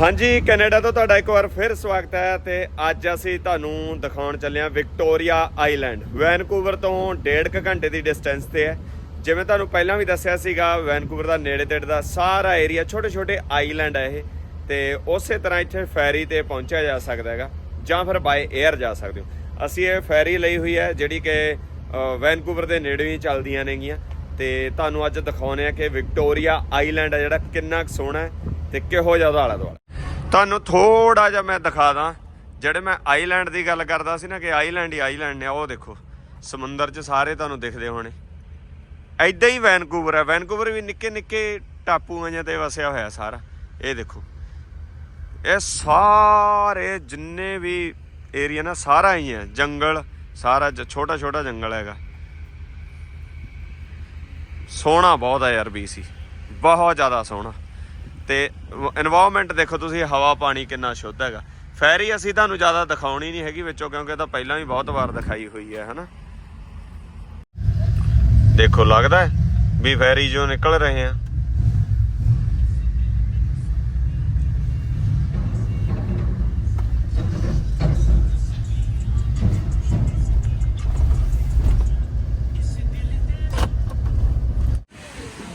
ਹਾਂਜੀ, ਕੈਨੇਡਾ ਤੋਂ ਤੁਹਾਡਾ ਇੱਕ ਵਾਰ ਫਿਰ ਸਵਾਗਤ ਹੈ ਤੇ ਅੱਜ ਅਸੀਂ ਤੁਹਾਨੂੰ ਦਿਖਾਉਣ ਚੱਲੇ ਹਾਂ ਵਿਕਟੋਰੀਆ ਆਈਲੈਂਡ। ਵੈਨਕੂਵਰ ਤੋਂ 1.5 ਘੰਟੇ ਦੀ ਡਿਸਟੈਂਸ ਤੇ ਹੈ। ਜਿਵੇਂ ਤੁਹਾਨੂੰ ਪਹਿਲਾਂ ਵੀ ਦੱਸਿਆ ਸੀਗਾ, ਵੈਨਕੂਵਰ ਦਾ ਨੇੜੇ ਤੇੜੇ ਦਾ ਸਾਰਾ ਏਰੀਆ ਛੋਟੇ ਛੋਟੇ ਆਈਲੈਂਡ ਹੈ ਇਹ ਤੇ ਉਸੇ ਤਰ੍ਹਾਂ ਇੱਥੇ ਫੈਰੀ ਤੇ ਪਹੁੰਚਿਆ ਜਾ ਸਕਦਾ ਹੈਗਾ ਜਾਂ ਫਿਰ ਬਾਏ 에ਅਰ ਜਾ ਸਕਦੇ ਹੋ। ਅਸੀਂ ਇਹ ਫੈਰੀ ਲਈ ਹੋਈ ਹੈ ਜਿਹੜੀ ਕਿ ਵੈਨਕੂਵਰ ਦੇ ਨੇੜੇ ਹੀ ਚੱਲਦੀਆਂ ਨੇਗੀਆਂ ਤੇ ਤੁਹਾਨੂੰ ਅੱਜ ਦਿਖਾਉਣੇ ਆ ਕਿ ਵਿਕਟੋਰੀਆ ਆਈਲੈਂਡ ਹੈ ਜਿਹੜਾ ਕਿੰਨਾ ਕੁ ਸੋਹਣਾ ਹੈ ਤੇ ਕਿਹੋ ਜਿਹਾ ਉਹਦਾ ਆਲਾ ਦੁਆਲਾ ਤੁਹਾਨੂੰ ਥੋੜਾ ਜਿਹਾ ਮੈਂ ਦਿਖਾ ਦਾਂ, ਜਿਹੜੇ ਮੈਂ ਆਈਲੈਂਡ ਦੀ ਗੱਲ ਕਰਦਾ ਸੀ ਨਾ ਕਿ ਆਈਲੈਂਡ ਹੀ ਆਈਲੈਂਡ ਨੇ, ਉਹ ਦੇਖੋ, ਸਮੁੰਦਰ 'ਚ ਸਾਰੇ ਤੁਹਾਨੂੰ ਦਿਖਦੇ ਹੋਣੇ। ਐਦਾਂ ਹੀ ਵੈਨਕੂਵਰ ਹੈ, ਵੈਨਕੂਵਰ ਵੀ ਨਿੱਕੇ ਨਿੱਕੇ ਟਾਪੂਆਂ ਜਿਹੇ ਤੇ ਵਸਿਆ ਹੋਇਆ ਸਾਰਾ, ਇਹ ਦੇਖੋ। ਇਹ ਸਾਰੇ ਜਿੰਨੇ ਵੀ ਏਰੀਆ ਨਾ, ਸਾਰਾ ਹੀ ਹੈ, ਜੰਗਲ, ਸਾਰਾ ਛੋਟਾ ਛੋਟਾ ਜੰਗਲ ਹੈਗਾ। ਸੋਹਣਾ ਬਹੁਤ ਹੈ ਯਾਰ BC ਬਹੁਤ ਜ਼ਿਆਦਾ ਸੋਹਣਾ। ਤੇ এনवायरमेंट ਦੇਖੋ ਤੁਸੀਂ, ਹਵਾ, ਪਾਣੀ ਕਿੰਨਾ ਸ਼ੁੱਧ ਹੈਗਾ। ਫੈਰੀ ਅਸੀਂ ਤੁਹਾਨੂੰ ਜ਼ਿਆਦਾ ਦਿਖਾਉਣੀ ਨਹੀਂ ਹੈਗੀ ਵਿੱਚੋਂ, ਕਿਉਂਕਿ ਇਹ ਤਾਂ ਪਹਿਲਾਂ ਵੀ ਬਹੁਤ ਵਾਰ ਦਿਖਾਈ ਹੋਈ ਹੈ, ਹਨਾ? ਦੇਖੋ, ਲੱਗਦਾ ਵੀ ਫੈਰੀ ਜੋ ਨਿਕਲ ਰਹੇ ਆ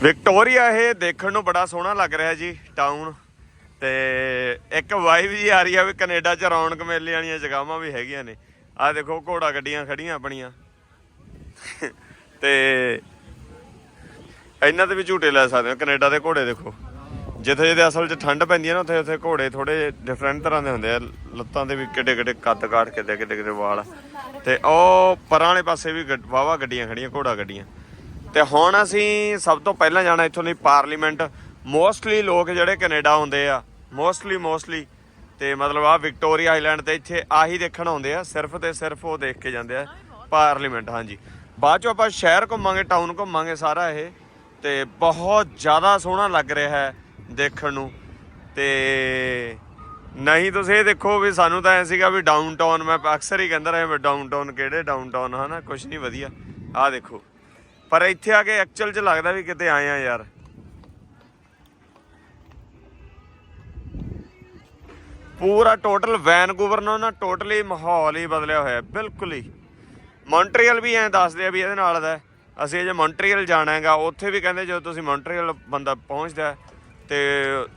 ਵਿਕਟੋਰੀਆ ਇਹ ਦੇਖਣ ਨੂੰ ਬੜਾ ਸੋਹਣਾ ਲੱਗ ਰਿਹਾ ਜੀ ਟਾਊਨ ਤੇ ਇੱਕ ਵਾਈਬ ਜੀ ਆ ਰਹੀ ਆ ਵੀ ਕੈਨੇਡਾ ਚ ਰੌਣਕ ਮੇਲੇ ਵਾਲੀਆਂ ਜਗ੍ਹਾਵਾਂ ਵੀ ਹੈਗੀਆਂ ਨੇ। ਆ ਦੇਖੋ, ਘੋੜਾ ਗੱਡੀਆਂ ਖੜੀਆਂ ਆਪਣੀਆਂ। ਤੇ ਇਹਨਾਂ ਤੇ ਵੀ ਝੂਟੇ ਲੈ ਸਕਦੇ ਹੋ, ਕੈਨੇਡਾ ਦੇ ਘੋੜੇ ਦੇਖੋ। ਜਿੱਥੇ ਜਿੱਥੇ ਅਸਲ 'ਚ ਠੰਡ ਪੈਂਦੀ ਹੈ ਨਾ, ਉੱਥੇ ਉੱਥੇ ਘੋੜੇ ਥੋੜੇ ਡਿਫਰੈਂਟ ਤਰ੍ਹਾਂ ਦੇ ਹੁੰਦੇ ਆ। ਲੱਤਾਂ ਦੇ ਵੀ ਕਿੱਡੇ ਕਿੱਡੇ ਕੱਦ ਕਾਟ ਕਿੱਡੇ ਕਿੱਡੇ ਕਿੱਡੇ ਵਾਲ। ਤੇ ਉਹ ਪਰਾਂ ਵਾਲੇ ਪਾਸੇ ਵੀ ਵਾਵਾ ਗੱਡੀਆਂ ਖੜੀਆਂ, ਘੋੜਾ ਗੱਡੀਆਂ। ਤੇ ਹੁਣ ਅਸੀਂ ਸਭ ਤੋਂ ਪਹਿਲਾਂ ਜਾਣਾ ਇੱਥੋਂ ਦੀ ਪਾਰਲੀਮੈਂਟ। ਮੋਸਟਲੀ ਲੋਕ ਜਿਹੜੇ ਕੈਨੇਡਾ ਆਉਂਦੇ ਆ। ਮੋਸਟਲੀ ਮੋਸਟਲੀ ਤੇ ਮਤਲਬ ਆ ਵਿਕਟੋਰੀਆ ਆਈਲੈਂਡ ਤੇ ਇੱਥੇ ਆਹੀ ਦੇਖਣ ਆਉਂਦੇ ਆ, ਸਿਰਫ ਤੇ ਸਿਰਫ ਉਹ ਦੇਖ ਕੇ ਜਾਂਦੇ ਆ। ਪਾਰਲੀਮੈਂਟ, ਹਾਂਜੀ। ਬਾਅਦ ਚੋਂ ਆਪਾਂ ਸ਼ਹਿਰ ਘੁੰਮਾਂਗੇ ਟਾਊਨ ਘੁੰਮਾਂਗੇ ਸਾਰਾ ਇਹ। ਤੇ ਬਹੁਤ ਜ਼ਿਆਦਾ ਸੋਹਣਾ ਲੱਗ ਰਿਹਾ ਹੈ ਦੇਖਣ ਨੂੰ। ਤੇ ਨਹੀਂ ਤੁਸੀਂ ਇਹ ਦੇਖੋ ਵੀ ਸਾਨੂੰ ਤਾਂ ਐ ਸੀਗਾ ਵੀ ਡਾਊਨਟਾਊਨ ਮੈਂ ਅਕਸਰ ਹੀ ਕਹਿੰਦਾ ਰਿਹਾ ਵੀ ਡਾਊਨਟਾਊਨ ਕਿਹੜੇ ਡਾਊਨਟਾਊਨ ਹਨਾ? ਕੁਝ ਨਹੀਂ ਵਧੀਆ। ਆਹ ਦੇਖੋ। ਪਰ ਇੱਥੇ ਆ ਕੇ ਐਕਚੁਅਲ 'ਚ ਲੱਗਦਾ ਵੀ ਕਿਤੇ ਆਏ ਆ ਯਾਰ। ਪੂਰਾ ਟੋਟਲ ਵੈਨਕੂਵਰ ਨੂੰ ਨਾ ਟੋਟਲੀ ਮਾਹੌਲ ਹੀ ਬਦਲਿਆ ਹੋਇਆ ਬਿਲਕੁਲ ਹੀ। ਮੌਂਟਰੀਅਲ ਵੀ ਐਂ ਦੱਸਦੇ ਆ ਵੀ ਇਹਦੇ ਨਾਲ ਦਾ ਅਸੀਂ ਜੇ ਮੌਂਟਰੀਅਲ ਜਾਣਾ ਹੈਗਾ ਉੱਥੇ ਵੀ ਕਹਿੰਦੇ ਜਦੋਂ ਤੁਸੀਂ ਮੌਂਟਰੀਅਲ ਬੰਦਾ ਪਹੁੰਚਦਾ ਹੈ, ਤੇ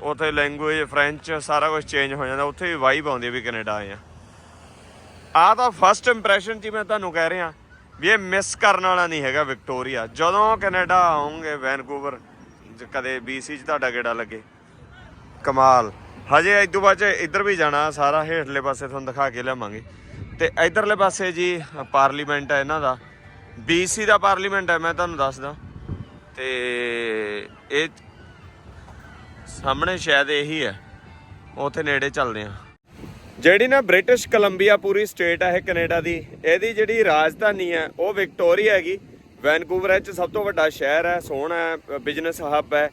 ਉੱਥੇ ਲੈਂਗੁਏਜ ਫ੍ਰੈਂਚ ਸਾਰਾ ਕੁਝ ਚੇਂਜ ਹੋ ਜਾਂਦਾ ਉੱਥੇ ਵੀ ਵਾਈਬ ਆਉਂਦੀ ਵੀ ਕੈਨੇਡਾ ਆਏ ਆ। ਆ ਤਾਂ ਫਸਟ ਇੰਪ੍ਰੈਸ਼ਨ ਜੀ ਮੈਂ ਤੁਹਾਨੂੰ ਕਹਿ ਰਿਹਾ ਵੀ ਇਹ ਮਿਸ ਕਰਨ ਵਾਲਾ ਨਹੀਂ ਹੈਗਾ ਵਿਕਟੋਰੀਆ ਜਦੋਂ ਕੈਨੇਡਾ ਆਉਂਗੇ, ਵੈਨਕੂਵਰ, ਜ- ਕਦੇ BC ਚ ਤੁਹਾਡਾ ਗੇੜਾ ਲੱਗੇ। ਕਮਾਲ। ਹਜੇ ਇਦੋਂ ਬਾਅਦ ਚ ਇੱਧਰ ਵੀ ਜਾਣਾ, ਸਾਰਾ ਹੇਠਲੇ ਪਾਸੇ ਤੁਹਾਨੂੰ ਦਿਖਾ ਕੇ ਲਿਆਵਾਂਗੇ। ਤੇ ਇਧਰਲੇ ਪਾਸੇ ਜੀ, ਪਾਰਲੀਮੈਂਟ ਹੈ ਇਹਨਾਂ ਦਾ। BC ਦਾ ਪਾਰਲੀਮੈਂਟ ਹੈ, ਮੈਂ ਤੁਹਾਨੂੰ ਦੱਸਦਾ। ਤੇ ਇਹ ਸਾਹਮਣੇ ਸ਼ਾਇਦ ਇਹੀ ਹੈ। ਉੱਥੇ ਨੇੜੇ ਚੱਲਦੇ ਆ ਜਿਹੜੀ ਨਾ ਬ੍ਰਿਟਿਸ਼ ਕੋਲੰਬੀਆ ਪੂਰੀ ਸਟੇਟ ਹੈ ਇਹ ਕੈਨੇਡਾ ਦੀ ਇਹਦੀ ਜਿਹੜੀ ਰਾਜਧਾਨੀ ਹੈ ਉਹ ਵਿਕਟੋਰੀਆ ਹੈਗੀ। ਵੈਨਕੂਵਰ ਇਹ ਚ ਸਭ ਤੋਂ ਵੱਡਾ ਸ਼ਹਿਰ ਹੈ ਸੋਹਣਾ ਹੈ ਬਿਜ਼ਨਸ ਹੱਬ ਹੈ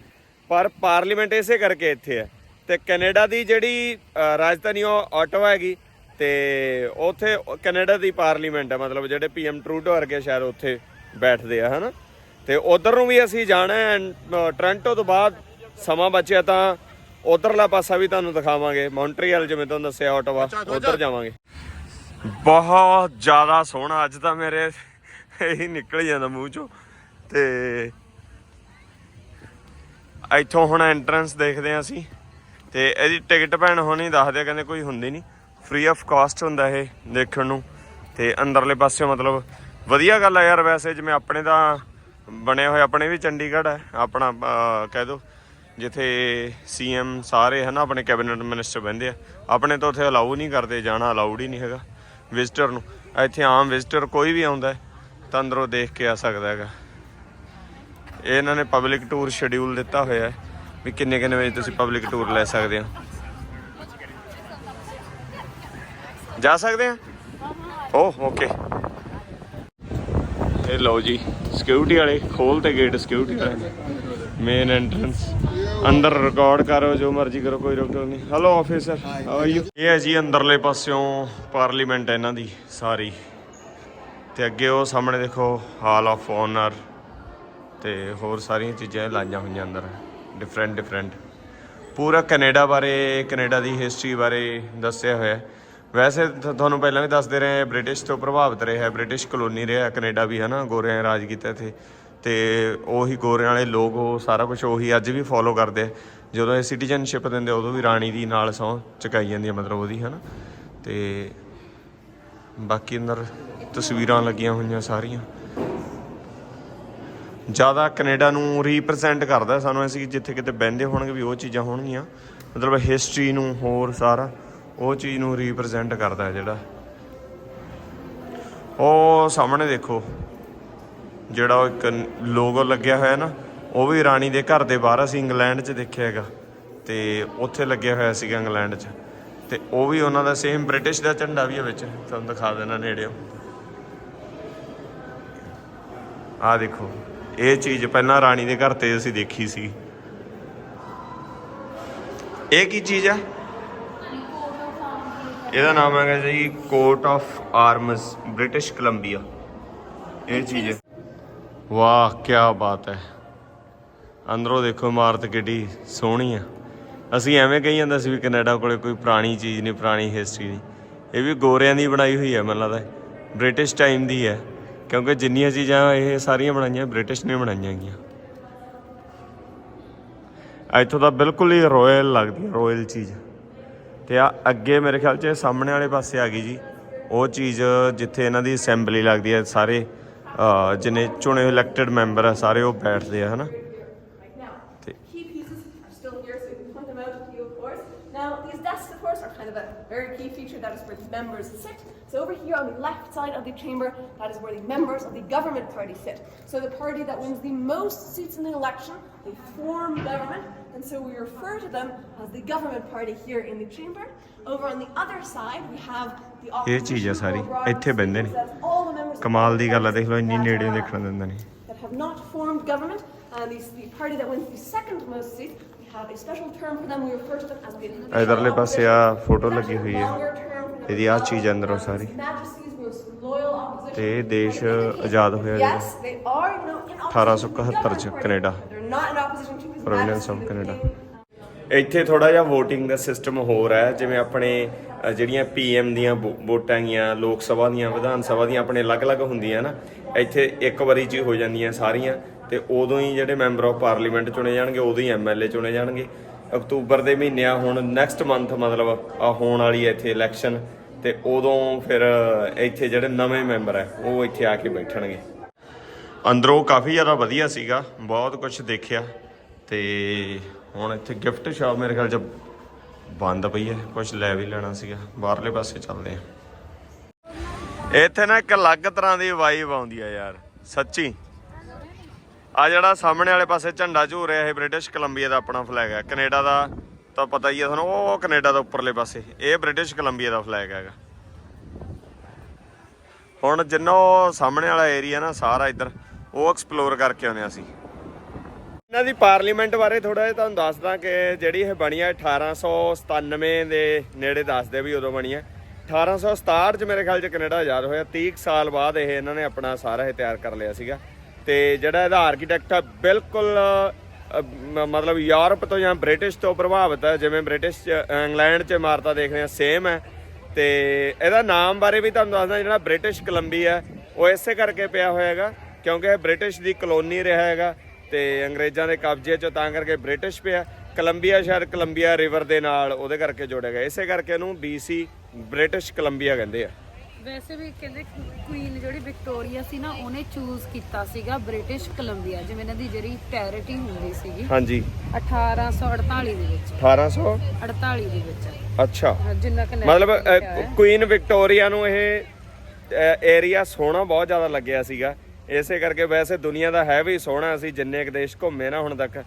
ਪਰ ਪਾਰਲੀਮੈਂਟ ਇਸੇ ਕਰਕੇ ਇੱਥੇ ਹੈ। ਤੇ ਕੈਨੇਡਾ ਦੀ ਜਿਹੜੀ ਰਾਜਧਾਨੀ ਉਹ ਆਟਵਾ ਹੈਗੀ ਤੇ ਉੱਥੇ ਕੈਨੇਡਾ ਦੀ ਪਾਰਲੀਮੈਂਟ ਹੈ ਮਤਲਬ ਜਿਹੜੇ ਪੀਐਮ ਟਰੂਡੋ ਵਰਗੇ ਸ਼ਾਇਦ ਉੱਥੇ ਬੈਠਦੇ ਆ ਹਨਾ। ਤੇ ਉਧਰ ਨੂੰ ਵੀ ਅਸੀਂ ਜਾਣਾ ਹੈ ਅ, ਤੋਂ ਬਾਅਦ ਸਮਾਂ ਬਚਿਆ ਤਾਂ ਉਧਰਲਾ ਪਾਸਾ ਵੀ ਤੁਹਾਨੂੰ ਦਿਖਾਵਾਂਗੇ। ਮੌਂਟਰੀਅਲ ਜਿਵੇਂ ਤੁਹਾਨੂੰ ਦੱਸਿਆ ਆਟਵਾ ਉਧਰ ਜਾਵਾਂਗੇ। ਬਹੁਤ ਜ਼ਿਆਦਾ ਸੋਹਣਾ ਅੱਜ ਤਾਂ ਮੇਰੇ ਇਹੀ ਨਿਕਲ ਹੀ ਜਾਂਦਾ ਮੂੰਹ ਚੋਂ ਤੇ ਇੱਥੋਂ ਹੁਣ ਐਂਟਰੈਂਸ ਦੇਖਦੇ ਹਾਂ ਅਸੀਂ ਤੇ ਇਹਦੀ ਟਿਕਟ ਭੈਣ ਹੋਣੀ ਦੱਸਦੇ ਆ, ਕਹਿੰਦੇ ਕੋਈ ਹੁੰਦੀ ਨਹੀਂ। ਫ੍ਰੀ ਆਫ ਕਾਸਟ ਹੁੰਦਾ ਇਹ ਦੇਖਣ ਨੂੰ ਤੇ ਅੰਦਰਲੇ ਪਾਸੇ ਮਤਲਬ ਵਧੀਆ ਗੱਲ ਆ ਯਾਰ ਵੈਸੇ ਜਿਵੇਂ ਆਪਣੇ ਦਾ ਬਣੇ ਹੋਏ ਆਪਣੇ ਵੀ ਚੰਡੀਗੜ੍ਹ ਹੈ ਆਪਣਾ ਕਹਿ ਦੋ। ਜਿੱਥੇ ਸੀਐਮ ਸਾਰੇ ਹਨਾ ਆਪਣੇ ਕੈਬਨਿਟ ਮਿਨਿਸਟਰ ਬਹਿੰਦੇ ਆ। ਆਪਣੇ ਤਾਂ ਉੱਥੇ ਅਲਾਉ ਨਹੀਂ ਕਰਦੇ, ਜਾਣਾ ਅਲਾਉਡ ਹੀ ਨਹੀਂ ਹੈਗਾ ਵਿਜ਼ਟਰ ਨੂੰ। ਇੱਥੇ ਆਮ ਵਿਜ਼ਟਰ ਕੋਈ ਵੀ ਆਉਂਦਾ ਹੈ ਤਾਂ ਅੰਦਰੋਂ ਦੇਖ ਕੇ ਆ ਸਕਦਾ ਹੈਗਾ। ਇਹ ਇਹਨਾਂ ਨੇ ਪਬਲਿਕ ਟੂਰ ਸ਼ਡਿਊਲ ਦਿੱਤਾ ਹੋਇਆ ਹੈ ਵੀ ਕਿੰਨੇ ਕਿੰਨੇ ਵਜੇ ਤੁਸੀਂ ਪਬਲਿਕ ਟੂਰ ਲੈ ਸਕਦੇ ਹੋ। ਜਾ ਸਕਦੇ ਆ? ਓਹ ਓਕੇ ਇਹ ਲਓ ਜੀ ਸਿਕਿਉਰਿਟੀ ਵਾਲੇ ਖੋਲ ਤੇ ਗੇਟ ਸਿਕਿਉਰਿਟੀ ਵਾਲੇ। ਮੇਨ ਐਂਟਰੈਂਸ ਅੰਦਰ ਰਿਕਾਰਡ ਕਰੋ ਜੋ ਮਰਜ਼ੀ ਕਰੋ ਕੋਈ ਰੋਕ ਨਹੀਂ। Hello officer how are you ਇਹ ਹੈ ਜੀ ਅੰਦਰਲੇ ਪਾਸਿਓਂ ਪਾਰਲੀਮੈਂਟ ਇਹਨਾਂ ਦੀ ਸਾਰੀ। ਤੇ ਅੱਗੇ ਉਹ ਸਾਹਮਣੇ ਦੇਖੋ ਹਾਲ ਆਫ ਓਨਰ ਤੇ ਹੋਰ ਸਾਰੀਆਂ ਚੀਜ਼ਾਂ ਲਾਈਆਂ ਹੋਈਆਂ ਅੰਦਰ। ਡਿਫਰੈਂਟ ਡਿਫਰੈਂਟ ਪੂਰਾ ਕੈਨੇਡਾ ਬਾਰੇ ਕੈਨੇਡਾ ਦੀ ਹਿਸਟਰੀ ਬਾਰੇ ਦੱਸਿਆ ਹੋਇਆ ਹੈ। ਵੈਸੇ ਤਾਂ ਤੁਹਾਨੂੰ ਪਹਿਲਾਂ ਵੀ ਦੱਸਦੇ ਰਹੇ ਹਾਂ, ਬ੍ਰਿਟਿਸ਼ ਤੋਂ ਪ੍ਰਭਾਵਿਤ ਰਿਹਾ ਬ੍ਰਿਟਿਸ਼ ਕਲੋਨੀ ਰਿਹਾ ਕੈਨੇਡਾ ਵੀ ਹਨਾ ਗੋਰਿਆਂ ਨੇ ਰਾਜ ਕੀਤਾ ਇੱਥੇ। ਤੇ ਉਹੀ ਗੋਰਿਆਂ ਵਾਲੇ ਲੋਕ, ਉਹ ਸਾਰਾ ਕੁਝ ਉਹੀ ਅੱਜ ਵੀ ਫੋਲੋ ਕਰਦੇ ਆ। ਜਦੋਂ ਇਹ ਸਿਟੀਜ਼ਨਸ਼ਿਪ ਦਿੰਦੇ ਉਦੋਂ ਵੀ ਰਾਣੀ ਦੀ ਨਾਲ ਸਹੁੰ ਚੁਕਾਈ ਜਾਂਦੀ ਹੈ ਮਤਲਬ ਉਹਦੀ, ਹਨਾ? ਤੇ ਬਾਕੀ ਅੰਦਰ ਤਸਵੀਰਾਂ ਲੱਗੀਆਂ ਹੋਈਆਂ ਸਾਰੀਆਂ। ਜ਼ਿਆਦਾ ਕੈਨੇਡਾ ਨੂੰ ਰੀਪਰੈਜ਼ੈਂਟ ਕਰਦਾ ਸਾਨੂੰ ਅਸੀਂ ਜਿੱਥੇ ਕਿਤੇ ਬਹਿੰਦੇ ਹੋਣਗੇ ਵੀ ਉਹ ਚੀਜ਼ਾਂ ਹੋਣਗੀਆਂ। ਮਤਲਬ ਹਿਸਟਰੀ ਨੂੰ ਹੋਰ ਸਾਰਾ, ਉਹ ਚੀਜ਼ ਨੂੰ ਰੀਪਰੈਜ਼ੈਂਟ ਕਰਦਾ ਜਿਹੜਾ। ਉਹ ਸਾਹਮਣੇ ਦੇਖੋ। ਜਿਹੜਾ ਉਹ ਇੱਕ ਲੋਗੋ ਲੱਗਿਆ ਹੋਇਆ ਨਾ, ਉਹ ਵੀ ਰਾਣੀ ਦੇ ਘਰ ਦੇ ਬਾਹਰ ਅਸੀਂ ਇੰਗਲੈਂਡ 'ਚ ਦੇਖਿਆ ਹੈਗਾ। ਤੇ ਉੱਥੇ ਲੱਗਿਆ ਹੋਇਆ ਸੀਗਾ ਇੰਗਲੈਂਡ 'ਚ। ਤੇ ਉਹ ਵੀ ਉਹਨਾਂ ਦਾ ਸੇਮ ਬ੍ਰਿਟਿਸ਼ ਦਾ ਝੰਡਾ ਵੀ ਹੈ ਵਿੱਚ। ਤੁਹਾਨੂੰ ਦਿਖਾ ਦੇਣਾ ਨੇੜਿਓ। ਆ ਦੇਖੋ, ਇਹ ਚੀਜ਼ ਪਹਿਲਾਂ ਰਾਣੀ ਦੇ ਘਰ ਤੇ ਅਸੀਂ ਦੇਖੀ ਸੀ। ਇਹ ਕੀ ਚੀਜ਼ ਆ? ਇਹਦਾ ਨਾਮ ਹੈਗਾ ਜੀ coat of arms British Columbia ਇਹ ਚੀਜ਼ ਹੈ। ਵਾਹ ਕੀ ਬਾਤ ਹੈ। ਅੰਦਰੋਂ ਦੇਖੋ ਇਮਾਰਤ ਕਿੱਡੀ ਸੋਹਣੀ ਆ। ਅਸੀਂ ਐਵੇਂ ਕਹੀ ਜਾਂਦਾ ਸੀ ਵੀ ਕੈਨੇਡਾ ਕੋਲੇ ਕੋਈ ਪੁਰਾਣੀ ਚੀਜ਼ ਨਹੀਂ, ਪੁਰਾਣੀ ਹਿਸਟਰੀ ਨਹੀਂ। ਇਹ ਵੀ ਗੋਰਿਆਂ ਦੀ ਬਣਾਈ ਹੋਈ ਹੈ ਮੈਨੂੰ ਲੱਗਦਾ ਬ੍ਰਿਟਿਸ਼ ਟਾਈਮ ਦੀ ਹੈ, ਕਿਉਂਕਿ ਜਿੰਨੀਆਂ ਚੀਜ਼ਾਂ ਇਹ ਸਾਰੀਆਂ ਬਣਾਈਆਂ, ਬ੍ਰਿਟਿਸ਼ ਨੇ ਬਣਾਈਆਂ ਗਈਆਂ। ਇੱਥੋਂ ਤਾਂ ਬਿਲਕੁਲ ਹੀ ਰਾਇਲ ਲੱਗਦੀ ਹੈ ਰਾਇਲ ਚੀਜ਼। ਤੇ ਆ ਅੱਗੇ ਮੇਰੇ ਖਿਆਲ 'ਚ ਸਾਹਮਣੇ ਵਾਲੇ ਪਾਸੇ ਆ ਗਈ ਜੀ। ਉਹ ਚੀਜ਼ ਜਿੱਥੇ ਇਹਨਾਂ ਦੀ ਅਸੈਂਬਲੀ ਲੱਗਦੀ ਹੈ ਸਾਰੇ ਜਿੰਨੇ ਚੁਣੇ ਹੋਏ ਇਲੈਕਟਡ ਮੈਂਬਰ ਆ ਸਾਰੇ ਉਹ ਬੈਠਦੇ ਆ ਹਨਾ Key pieces are still here, so we can point them out to you, of course. Now, these desks, of course, are kind of a very key feature. That is where the members sit. So over here on the left side of the chamber, that is where the members of the government party sit. So the party that wins the most seats in the election, they form government, and so we refer to them as the government party here in the chamber. Over on the other side, we have the ਇਹ ਚੀਜ਼ ਆ opposition sorry or broader ਇੱਥੇ ਬਹਿੰਦੇ ਨੇ seats. That's all the members of ਕਮਾਲ ਦੀ ਗੱਲ ਆ party ਦੇਖ ਲਓ ਇੰਨੀ that ਨੇੜੇ are- ਦੇਖਣ ਦਿੰਦੇ ਨੇ that have not formed government, and the, the party that wins the second most seats, we have a special term for them. We refer to them as the ਇਧਰਲੇ ਪਾਸੇ ਆ ਫੋਟੋ ਲੱਗੀ ਹੋਈ ਹੈ longer term for them. ਇਹਦੀ ਆਹ ਚੀਜ਼ ਅੰਦਰੋਂ ਸਾਰੀ Majesty's most loyal opposition. ਤੇ ਇਹ ਦੇਸ਼ ਆਜ਼ਾਦ ਹੋਇਆ ਜਦੋਂ Yes, they are, you know, in opposition to the 1871 ਚ government Canada. party. They're Canada. ਇੱਥੇ ਥੋੜਾ ਜਿਹਾ VOTING ਦਾ ਸਿਸਟਮ ਹੋਰ ਹੈ ਜਿਵੇਂ ਆਪਣੇ ਅ, ਜਿਹੜੀਆਂ PM ਦੀਆਂ ਵੋ- ਵੋਟਾਂ ਗੀਆਂ ਲੋਕ ਸਭਾ ਦੀਆਂ ਵਿਧਾਨ ਸਭਾ ਦੀਆਂ ਆਪਣੇ ਅਲੱਗ-ਅਲੱਗ ਹੁੰਦੀਆਂ ਨਾ ਇੱਥੇ ਇੱਕ ਵਾਰੀ 'ਚ ਹੀ ਹੋ ਜਾਂਦੀਆਂ ਸਾਰੀਆਂ ਤੇ ਉਦੋਂ ਹੀ ਜਿਹੜੇ ਮੈਂਬਰ ਆਫ ਪਾਰਲੀਮੈਂਟ ਚੁਣੇ ਜਾਣਗੇ ਉਦੋਂ ਹੀ ਐਮਐਲਏ ਚੁਣੇ ਜਾਣਗੇ। ਅਕਤੂਬਰ ਦੇ ਮਹੀਨੇ ਆ ਹੁਣ ਨੈਕਸਟ ਮੰਥ ਮਤਲਬ ਆ ਹੋਣ ਵਾਲੀ ਹੈ ਇੱਥੇ ਇਲੈਕਸ਼ਨ ਤੇ ਉਦੋਂ ਫਿਰ ਇੱਥੇ ਜਿਹੜੇ ਨਵੇਂ ਮੈਂਬਰ ਹੈ ਉਹ ਇੱਥੇ ਆ ਕੇ ਬੈਠਣਗੇ। ਅੰਦਰੋਂ ਕਾਫੀ ਜ਼ਿਆਦਾ ਵਧੀਆ ਸੀਗਾ ਬਹੁਤ ਕੁਝ ਦੇਖਿਆ। ਤੇ ਹੁਣ ਇੱਥੇ ਗਿਫਟ ਸ਼ਾਪ ਮੇਰੇ ਖਿਆਲ ਚ ਬੰਦ ਪਈ ਹੈ। ਕੁਝ ਲੈ ਵੀ ਲੈਣਾ ਸੀਗਾ। ਬਾਹਰਲੇ ਪਾਸੇ ਚੱਲਦੇ ਆ ਇੱਥੇ ਨਾ ਇੱਕ ਅਲੱਗ ਤਰ੍ਹਾਂ ਦੀ ਵਾਈਬ ਆਉਂਦੀ ਆ ਯਾਰ। ਸੱਚੀ। ਆ ਜਿਹੜਾ ਸਾਹਮਣੇ ਵਾਲੇ ਪਾਸੇ ਝੰਡਾ ਝੂਰ ਰਿਹਾ ਇਹ ਬ੍ਰਿਟਿਸ਼ ਕੋਲੰਬੀਆ ਦਾ ਆਪਣਾ ਫਲੈਗ ਹੈ ਕੈਨੇਡਾ ਦਾ ਤਾਂ ਪਤਾ ਹੀ ਹੈ ਤੁਹਾਨੂੰ, ਉਹ ਕੈਨੇਡਾ ਦਾ ਉੱਪਰਲੇ ਪਾਸੇ। ਇਹ ਬ੍ਰਿਟਿਸ਼ ਕੋਲੰਬੀਆ ਦਾ ਫਲੈਗ ਹੈਗਾ। ਹੁਣ ਜਿੰਨਾ ਉਹ ਸਾਹਮਣੇ ਵਾਲਾ ਏਰੀਆ ਨਾ, ਸਾਰਾ ਇੱਧਰ ਉਹ ਐਕਸਪਲੋਰ ਕਰਕੇ ਆਉਂਦੇ ਅਸੀਂ। ਇਹਨਾਂ ਦੀ ਪਾਰਲੀਮੈਂਟ ਬਾਰੇ ਥੋੜਾ ਜਿਹਾ ਤੁਹਾਨੂੰ ਦੱਸਦਾ ਕਿ ਜਿਹੜੀ ਇਹ ਬਣੀ ਹੈ 1897 ਦੇ ਨੇੜੇ ਦੱਸਦੇ ਵੀ ਉਦੋਂ ਬਣੀ ਹੈ। 1867 ਚ ਮੇਰੇ ਖਿਆਲ ਚ ਕੈਨੇਡਾ ਆਜ਼ਾਦ ਹੋਇਆ। 30 ਕੁ ਸਾਲ ਬਾਅਦ ਇਹ ਇਹਨਾਂ ਨੇ ਆਪਣਾ ਸਾਰਾ ਇਹ ਤਿਆਰ ਕਰ ਲਿਆ ਸੀਗਾ। ਤੇ ਜਿਹੜਾ ਇਹਦਾ ਆਰਕੀਟੈਕਟ ਆ ਬਿਲਕੁਲ ਮ- ਮਤਲਬ ਯੂਰਪ ਤੋਂ ਜਾਂ ਬ੍ਰਿਟਿਸ਼ ਤੋਂ ਪ੍ਰਭਾਵਿਤ ਹੈ। ਜਿਵੇਂ ਬ੍ਰਿਟਿਸ਼ ਚ- ਇੰਗਲੈਂਡ ਚ ਇਮਾਰਤਾਂ ਦੇਖਦੇ ਆ ਸੇਮ ਹੈ। ਤੇ ਇਹਦਾ ਨਾਮ ਬਾਰੇ ਵੀ ਤੁਹਾਨੂੰ ਦੱਸਦਾ, ਜਿਹੜਾ ਬ੍ਰਿਟਿਸ਼ ਕੋਲੰਬੀਆ ਉਹ ਇਸੇ ਕਰਕੇ ਪਿਆ ਹੋਇਆ ਹੈਗਾ, ਕਿਉਂਕਿ ਇਹ ਬ੍ਰਿਟਿਸ਼ ਦੀ ਕਲੋਨੀ ਰਿਹਾ ਹੈਗਾ। ਤੇ ਅੰਗਰੇਜ਼ਾਂ ਦੇ ਕਬਜ਼ੇ ਚੋਂ ਤਾਂ ਕਰਕੇ ਬ੍ਰਿਟਿਸ਼ ਪਿਆ ਕੋਲੰਬੀਆ ਸ਼ਾਇਦ ਕੋਲੰਬੀਆ ਰਿਵਰ ਦੇ ਨਾਲ ਉਹਦੇ ਕਰਕੇ ਜੋੜਿਆ ਗਿਆ। ਇਸੇ ਕਰਕੇ ਇਹਨੂੰ BC ਬ੍ਰਿਟਿਸ਼ ਕੋਲੰਬੀਆ ਕਹਿੰਦੇ ਆ। ਵੈਸੇ ਵੀ ਕਹਿੰਦੇ ਕੁਈਨ ਜਿਹੜੀ ਵਿਕਟੋਰੀਆ ਸੀ ਨਾ ਉਹਨੇ ਚੂਜ਼ ਕੀਤਾ ਸੀਗਾ ਬ੍ਰਿਟਿਸ਼ ਕੋਲੰਬੀਆ ਜਿਵੇਂ ਇਹਨਾਂ ਦੀ ਜਿਹੜੀ ਟੈਰਿਟਰੀ ਹੁੰਦੀ ਸੀਗੀ। ਹਾਂਜੀ। 1848 ਦੇ ਵਿੱਚ। 1800 48 ਦੇ ਵਿੱਚ। ਅੱਛਾ। ਹਾਂ, ਜਿੰਨਾ ਕਿ ਮਤਲਬ ਕੁਈਨ ਵਿਕਟੋਰੀਆ ਨੂੰ ਇਹ ਏਰੀਆ ਸੋਹਣਾ ਬਹੁਤ ਜ਼ਿਆਦਾ ਲੱਗਿਆ ਸੀਗਾ। ਇਸੇ ਕਰਕੇ ਵੈਸੇ ਦੁਨੀਆ ਦਾ ਹੈ ਵੀ ਸੋਹਣਾ ਅਸੀਂ ਜਿੰਨੇ ਕੁ ਦੇਸ਼ ਘੁੰਮੇ ਨਾ ਹੁਣ ਤੱਕ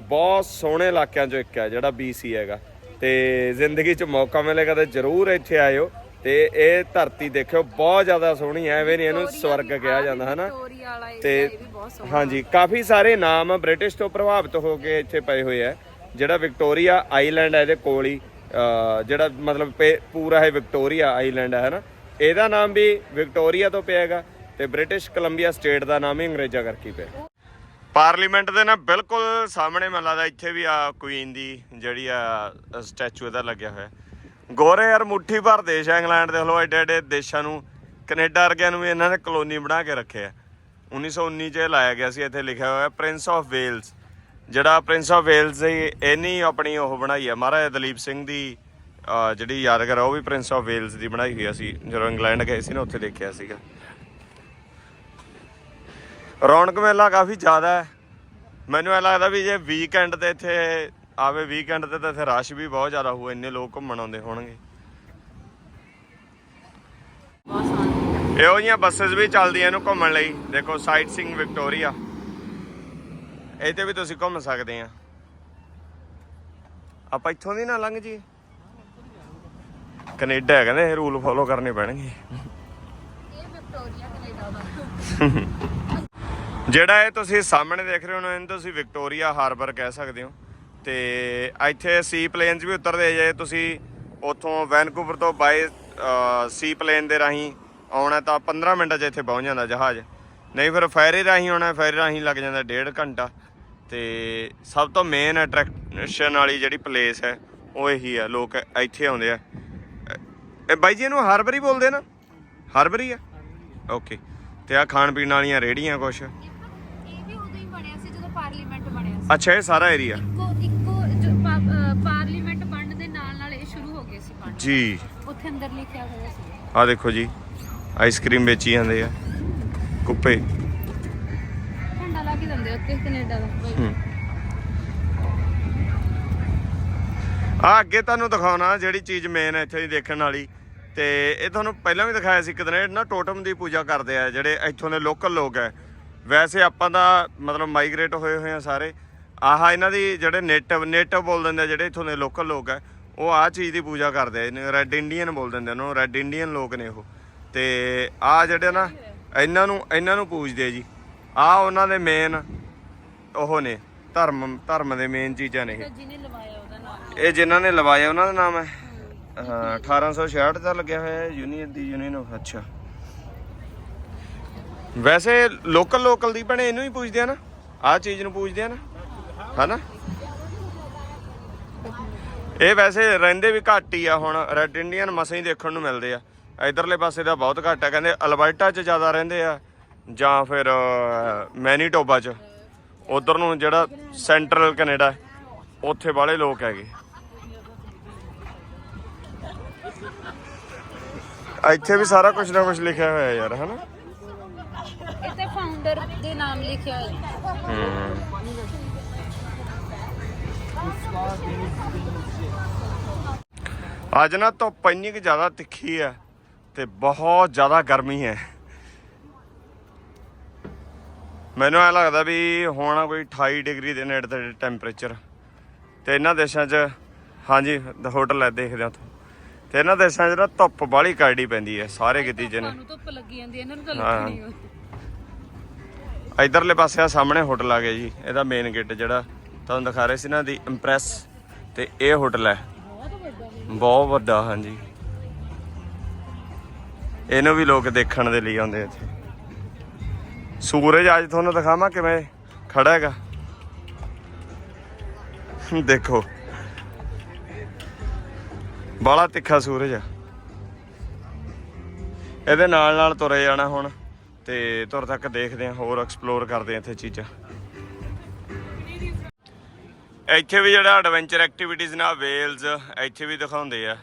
ਬਹੁਤ ਸੋਹਣੇ ਇਲਾਕਿਆਂ ਚੋਂ ਇੱਕ ਹੈ ਜਿਹੜਾ BC ਹੈਗਾ। ਤੇ ਜ਼ਿੰਦਗੀ 'ਚ ਮੌਕਾ ਮਿਲੇਗਾ ਤਾਂ ਜ਼ਰੂਰ ਇੱਥੇ ਆਇਓ ਤੇ ਇਹ ਧਰਤੀ ਦੇਖਿਓ ਬਹੁਤ ਜ਼ਿਆਦਾ ਸੋਹਣੀ ਹੈ ਐਵੇਂ ਨਹੀਂ ਇਹਨੂੰ ਸਵਰਗ ਕਿਹਾ ਜਾਂਦਾ ਹਨਾ? ਤੇ ਹਾਂਜੀ ਕਾਫੀ ਸਾਰੇ ਨਾਮ ਬ੍ਰਿਟਿਸ਼ ਤੋਂ ਪ੍ਰਭਾਵਿਤ ਹੋ ਕੇ ਇੱਥੇ ਪਏ ਹੋਏ ਆ ਜਿਹੜਾ ਵਿਕਟੋਰੀਆ ਆਈਲੈਂਡ ਹੈ ਇਹਦੇ ਕੋਲ ਹੀ ਜਿਹੜਾ ਮਤਲਬ ਪੂਰਾ ਹੈ ਵਿਕਟੋਰੀਆ ਆਈਲੈਂਡ ਹੈ ਨਾ ਇਹਦਾ ਨਾਮ ਵੀ ਵਿਕਟੋਰੀਆ ਤੋਂ ਪਿਆ ਹੈਗਾ। ਤੇ ਬ੍ਰਿਟਿਸ਼ ਕੋਲੰਬੀਆ ਸਟੇਟ ਦਾ ਨਾਮ ਹੀ ਅੰਗਰੇਜ਼ਾਂ ਕਰਕੇ ਪਿਆ। ਪਾਰਲੀਮੈਂਟ ਦੇ ਨਾ ਬਿਲਕੁਲ ਸਾਹਮਣੇ ਮੈਨੂੰ ਲੱਗਦਾ ਇੱਥੇ ਵੀ ਆ ਕੁਈਨ ਦੀ ਜਿਹੜੀ ਆ ਸਟੈਚੂ ਇਹਦਾ ਲੱਗਿਆ ਹੋਇਆ। ਗੋਰੇ ਯਾਰ ਮੁੱਠੀ ਭਰ ਦੇਸ਼ ਆ ਇੰਗਲੈਂਡ ਦੇ ਹਲੋ ਐਡੇ ਐਡੇ ਦੇਸ਼ਾਂ ਨੂੰ, ਕੈਨੇਡਾ ਵਰਗਿਆਂ ਨੂੰ ਵੀ ਇਹਨਾਂ ਨੇ ਕਲੋਨੀ ਬਣਾ ਕੇ ਰੱਖਿਆ 1919 ਚ ਇਹ ਲਾਇਆ ਗਿਆ ਸੀ, ਇੱਥੇ ਲਿਖਿਆ ਹੋਇਆ ਪ੍ਰਿੰਸ ਆਫ ਵੇਲਸ। ਜਿਹੜਾ ਪ੍ਰਿੰਸ ਆਫ ਵੇਲਸ ਦੀ ਇਹਨੀ ਆਪਣੀ ਉਹ ਬਣਾਈ ਆ, ਮਹਾਰਾਜਾ ਦਲੀਪ ਸਿੰਘ ਦੀ ਜਿਹੜੀ ਯਾਦਗਾਰ ਆ, ਉਹ ਵੀ ਪ੍ਰਿੰਸ ਆਫ ਵੇਲਸ ਦੀ ਬਣਾਈ ਹੋਈ ਸੀ। ਜਦੋਂ ਇੰਗਲੈਂਡ ਗਏ ਸੀ ਨਾ, ਉੱਥੇ ਦੇਖਿਆ ਸੀਗਾ। ਰੌਣਕ ਮੇਲਾ ਕਾਫੀ ਜ਼ਿਆਦਾ ਹੈ। ਮੈਨੂੰ ਇਹ ਲੱਗਦਾ ਵੀ ਜੇ ਵੀਕਐਂਡ ਤੇ ਇੱਥੇ ਆਵੇ ਵੀਕਐਂਡ ਤੇ ਤਾਂ ਇੱਥੇ ਰਸ਼ ਵੀ ਬਹੁਤ ਜ਼ਿਆਦਾ ਹੋਊ ਇੰਨੇ ਲੋਕ ਘੁੰਮਣ ਆਉਂਦੇ ਹੋਣਗੇ। ਇਹੋ ਜਿਹੀਆਂ ਬੱਸਸ ਵੀ ਚੱਲਦੀਆਂ ਇਹਨੂੰ ਘੁੰਮਣ ਲਈ। ਦੇਖੋ ਸਾਈਟ ਸਿੰਗ ਵਿਕਟੋਰੀਆ ਇੱਥੇ ਵੀ ਤੁਸੀਂ ਘੁੰਮ ਸਕਦੇ ਆ। ਆਪਾਂ ਇੱਥੋਂ ਦੀ ਨਾ ਲੰਘ ਜੀ ਕੈਨੇਡਾ ਹੈ ਕਹਿੰਦੇ ਰੂਲ ਫੋਲੋ ਕਰਨੇ ਪੈਣਗੇ। ਇਹ ਵਿਕਟੋਰੀਆ ਕੈਨੇਡਾ ਦਾ। ਜਿਹੜਾ ਇਹ ਤੁਸੀਂ ਸਾਹਮਣੇ ਦੇਖ ਰਹੇ ਹੋ ਇਹਨੂੰ ਤੁਸੀਂ ਵਿਕਟੋਰੀਆ ਹਾਰਬਰ ਕਹਿ ਸਕਦੇ ਹੋ। ਤੇ ਇੱਥੇ ਸੀ ਪਲੇਨਸ ਵੀ ਉਤਰਦੇ ਜੇ ਤੁਸੀਂ ਉੱਥੋਂ ਵੈਨਕੂਵਰ ਤੋਂ ਬਾਈ ਸੀ ਪਲੇਨ ਦੇ ਰਾਹੀਂ ਆਉਣਾ ਤਾਂ 15 ਮਿੰਟਾਂ 'ਚ ਇੱਥੇ ਪਹੁੰਚ ਜਾਂਦਾ ਜਹਾਜ਼। ਨਹੀਂ ਫਿਰ ਫੈਰੀ ਰਾਹੀਂ ਆਉਣਾ, ਫੈਰੀ ਰਾਹੀਂ ਲੱਗ ਜਾਂਦਾ ਡੇਢ ਘੰਟਾ। ਤੇ ਸਭ ਤੋਂ ਮੇਨ ਅਟਰੈਕਸ਼ਨ ਵਾਲੀ ਜਿਹੜੀ ਪਲੇਸ ਹੈ, ਉਹ ਇਹੀ ਆ, ਲੋਕ ਇੱਥੇ ਆਉਂਦੇ ਆ। ਇਹ ਬਾਈ ਜੀ ਇਹਨੂੰ ਹਾਰਬਰੀ ਬੋਲਦੇ ਨਾ? ਹਾਰਬਰ ਆ? ਓਕੇ ਤੇ ਆ ਖਾਣ ਪੀਣ ਵਾਲੀਆਂ ਰੇੜੀਆਂ ਕੁਛ ਇਹ ਵੀ ਉਦੋਂ ਹੀ ਬਣਿਆ ਸੀ ਜਦੋਂ ਪਾਰਲੀਮੈਂਟ ਬਣਿਆ ਸੀ ਅੱਛਾ ਇਹ ਸਾਰਾ ਏਰੀਆ ਇੱਕੋ ਇੱਕੋ ਜੋ ਪਾ- ਅਹ ਪਾਰਲੀਮੈਂਟ ਬਣਨ ਦੇ ਨਾਲ ਨਾਲ ਇਹ ਸ਼ੁਰੂ ਹੋ ਗਏ ਸੀ ਬਣਨ ਜੀ। ਉੱਥੇ ਅੰਦਰ ਲਿਖਿਆ ਹੋਇਆ ਸੀ। ਆ ਦੇਖੋ ਜੀ ਆਈਸਕ੍ਰੀਮ ਵੇਚੀ ਜਾਂਦੇ ਆ ਕੁੱਪੇ। ਝੰਡਾ ਲਾ ਕੇ ਦਿੰਦੇ ਉੱਤੇ ਕੈਨੇਡਾ ਦਾ। ਆ ਅੱਗੇ ਤੁਹਾਨੂੰ ਦਿਖਾਉਣਾ ਜਿਹੜੀ ਚੀਜ਼ ਮੇਨ ਹੈ ਇੱਥੇ ਦੀ ਦੇਖਣ ਵਾਲੀ। ਤੇ ਇਹ ਤੁਹਾਨੂੰ ਪਹਿਲਾਂ ਵੀ ਦਿਖਾਇਆ ਸੀ ਕਿਦਨੇ ਨਾ ਟੋਟਮ ਦੀ ਪੂਜਾ ਕਰਦੇ ਆ ਜਿਹੜੇ ਇੱਥੋਂ ਦੇ ਲੋਕਲ ਲੋਕ ਹੈ ਵੈਸੇ ਆਪਾਂ ਦਾ ਮਤਲਬ ਮਾਈਗ੍ਰੇਟ ਹੋਏ ਹੋਏ ਆ ਸਾਰੇ ਆਹ ਇਹਨਾਂ ਦੀ ਜਿਹੜੇ ਨੇਟਿਵ ਨੇਟਿਵ ਬੋਲ ਦਿੰਦੇ ਆ ਜਿਹੜੇ ਇੱਥੋਂ ਦੇ ਲੋਕਲ ਲੋਕ ਹੈ ਉਹ ਆਹ ਚੀਜ਼ ਦੀ ਪੂਜਾ ਕਰਦੇ ਆ ਰੈੱਡ ਇੰਡੀਅਨ ਬੋਲ ਦਿੰਦੇ ਉਹਨੂੰ ਰੈੱਡ ਇੰਡੀਅਨ ਲੋਕ ਨੇ ਉਹ। ਤੇ ਆ ਜਿਹੜੇ ਨਾ ਇਹਨਾਂ ਨੂੰ ਇਹਨਾਂ ਨੂੰ ਪੂਜਦੇ ਆ ਜੀ। ਆ ਉਹਨਾਂ ਦੇ ਮੇਨ ਉਹ ਨੇ ਧਰਮ ਧਰਮ ਦੇ ਮੇਨ ਚੀਜ਼ਾਂ ਨੇ ਇਹ। ਜਿਹਨੇ ਲਵਾਇਆ ਉਹਦਾ ਨਾਮ। ਇਹ ਜਿਨ੍ਹਾਂ ਨੇ ਲਵਾਇਆ ਉਹਨਾਂ ਦਾ ਨਾਮ ਹੈ। ਹਾਂ 1866 ਦਾ ਲੱਗਿਆ ਹੋਇਆ ਹੈ ਯੂਨੀਅਨ ਦੀ ਯੂਨੀਅਨ ਆਫ ਅੱਛਾ। ਵੈਸੇ ਲੋਕਲ ਲੋਕਲ ਦੀ ਬਣੇ ਇਹਨੂੰ ਹੀ ਪੁੱਛਦੇ ਆ ਨਾ? ਆਹ ਚੀਜ਼ ਨੂੰ ਪੁੱਛਦੇ ਆ ਨਾ? ਹਨਾ? ਇਹ ਵੈਸੇ ਰਹਿੰਦੇ ਵੀ ਘੱਟ ਹੀ ਆ ਹੁਣ ਰੈੱਡ ਇੰਡੀਅਨ ਮਸਾਂ ਹੀ ਦੇਖਣ ਨੂੰ ਮਿਲਦੇ ਆ। ਇਧਰਲੇ ਪਾਸੇ ਦਾ ਬਹੁਤ ਘੱਟ ਆ ਕਹਿੰਦੇ ਅਲਬਰਟਾ 'ਚ ਜ਼ਿਆਦਾ ਰਹਿੰਦੇ ਆ ਜਾਂ ਫਿਰ ਮੈਨੀਟੋਬਾ 'ਚ। ਉਧਰ ਨੂੰ ਜਿਹੜਾ ਸੈਂਟਰਲ ਕੈਨੇਡਾ ਹੈ, ਉੱਥੇ ਵਾਲੇ ਲੋਕ ਹੈਗੇ। ਇੱਥੇ ਵੀ ਸਾਰਾ ਕੁਝ ਨਾ ਕੁਝ ਲਿਖਿਆ ਹੋਇਆ ਯਾਰ ਹਨਾ? ਤੇ ਫਾਊਂਡਰ ਦੇ ਨਾਮ ਲਿਖਿਆ ਹੋਇਆ। ਅੱਜ ਨਾ ਧੁੱਪ ਇੰਨੀ ਕਿ ਜ਼ਿਆਦਾ ਤਿੱਖੀ ਹੈ ਤੇ ਬਹੁਤ ਜ਼ਿਆਦਾ ਗਰਮੀ ਹੈ। ਮੈਨੂੰ ਐ ਲੱਗਦਾ ਵੀ ਹੋਣਾ ਕੋਈ 28 ਡਿਗਰੀ ਦੇ ਨੇੜੇ ਤੇ ਟੈਂਪਰੇਚਰ ਤੇ ਇਹਨਾਂ ਦੇਸ਼ਾਂ 'ਚ ਹਾਂਜੀ ਹੋਟਲ ਹੈ ਦੇਖਦੇ ਹਾਂ ਉੱਥੋਂ। ਤੇ ਇਹਨਾਂ ਦੇਸ਼ਾਂ 'ਚ ਨਾ ਧੁੱਪ ਬਾਹਲੀ ਕਰੜੀ ਪੈਂਦੀ ਹੈ ਸਾਰੇ ਕਿਤੇ ਜਨ ਤੁਹਾਨੂੰ ਧੁੱਪ ਲੱਗੀ ਜਾਂਦੀ ਇਹਨਾਂ ਨੂੰ ਤਾਂ। ਲੱਗਣੀ ਹੋ ਇਧਰਲੇ ਪਾਸੇ ਆ ਸਾਹਮਣੇ ਹੋਟਲ ਆ ਗਿਆ ਜੀ ਇਹਦਾ ਮੇਨ ਗੇਟ ਜਿਹੜਾ। ਤੁਹਾਨੂੰ ਦਿਖਾ ਰਹੇ ਸੀ ਨਾ ਦੀ ਇੰਪ੍ਰੈਸ ਤੇ ਇਹ ਹੋਟਲ ਹੈ। ਬਹੁਤ ਵੱਡਾ, ਹਾਂਜੀ। ਇਹਨੂੰ ਵੀ ਲੋਕ ਦੇਖਣ ਦੇ ਲਈ ਆਉਂਦੇ ਇੱਥੇ। ਸੂਰਜ ਅੱਜ ਤੁਹਾਨੂੰ ਦਿਖਾਵਾਂ ਕਿਵੇਂ ਖੜਾ ਹੈਗਾ। ਦੇਖੋ। ਬਾਲਾ ਤਿੱਖਾ ਸੂਰਜ ਆ। ਇਹਦੇ ਨਾਲ ਨਾਲ ਤੁਰੇ ਜਾਣਾ ਹੁਣ ਤੇ ਤੁਰ ਤੱਕ ਦੇਖਦੇ ਆ, ਹੋਰ ਐਕਸਪਲੋਰ ਕਰਦੇ ਆ ਇੱਥੇ ਚੀਜ਼ਾਂ। ਇੱਥੇ ਵੀ ਜਿਹੜਾ ਐਡਵੈਂਚਰ ਐਕਟੀਵਿਟੀਜ਼ ਨਾ ਵੇਲਜ਼ ਇੱਥੇ ਵੀ ਦਿਖਾਉਂਦੇ ਆ।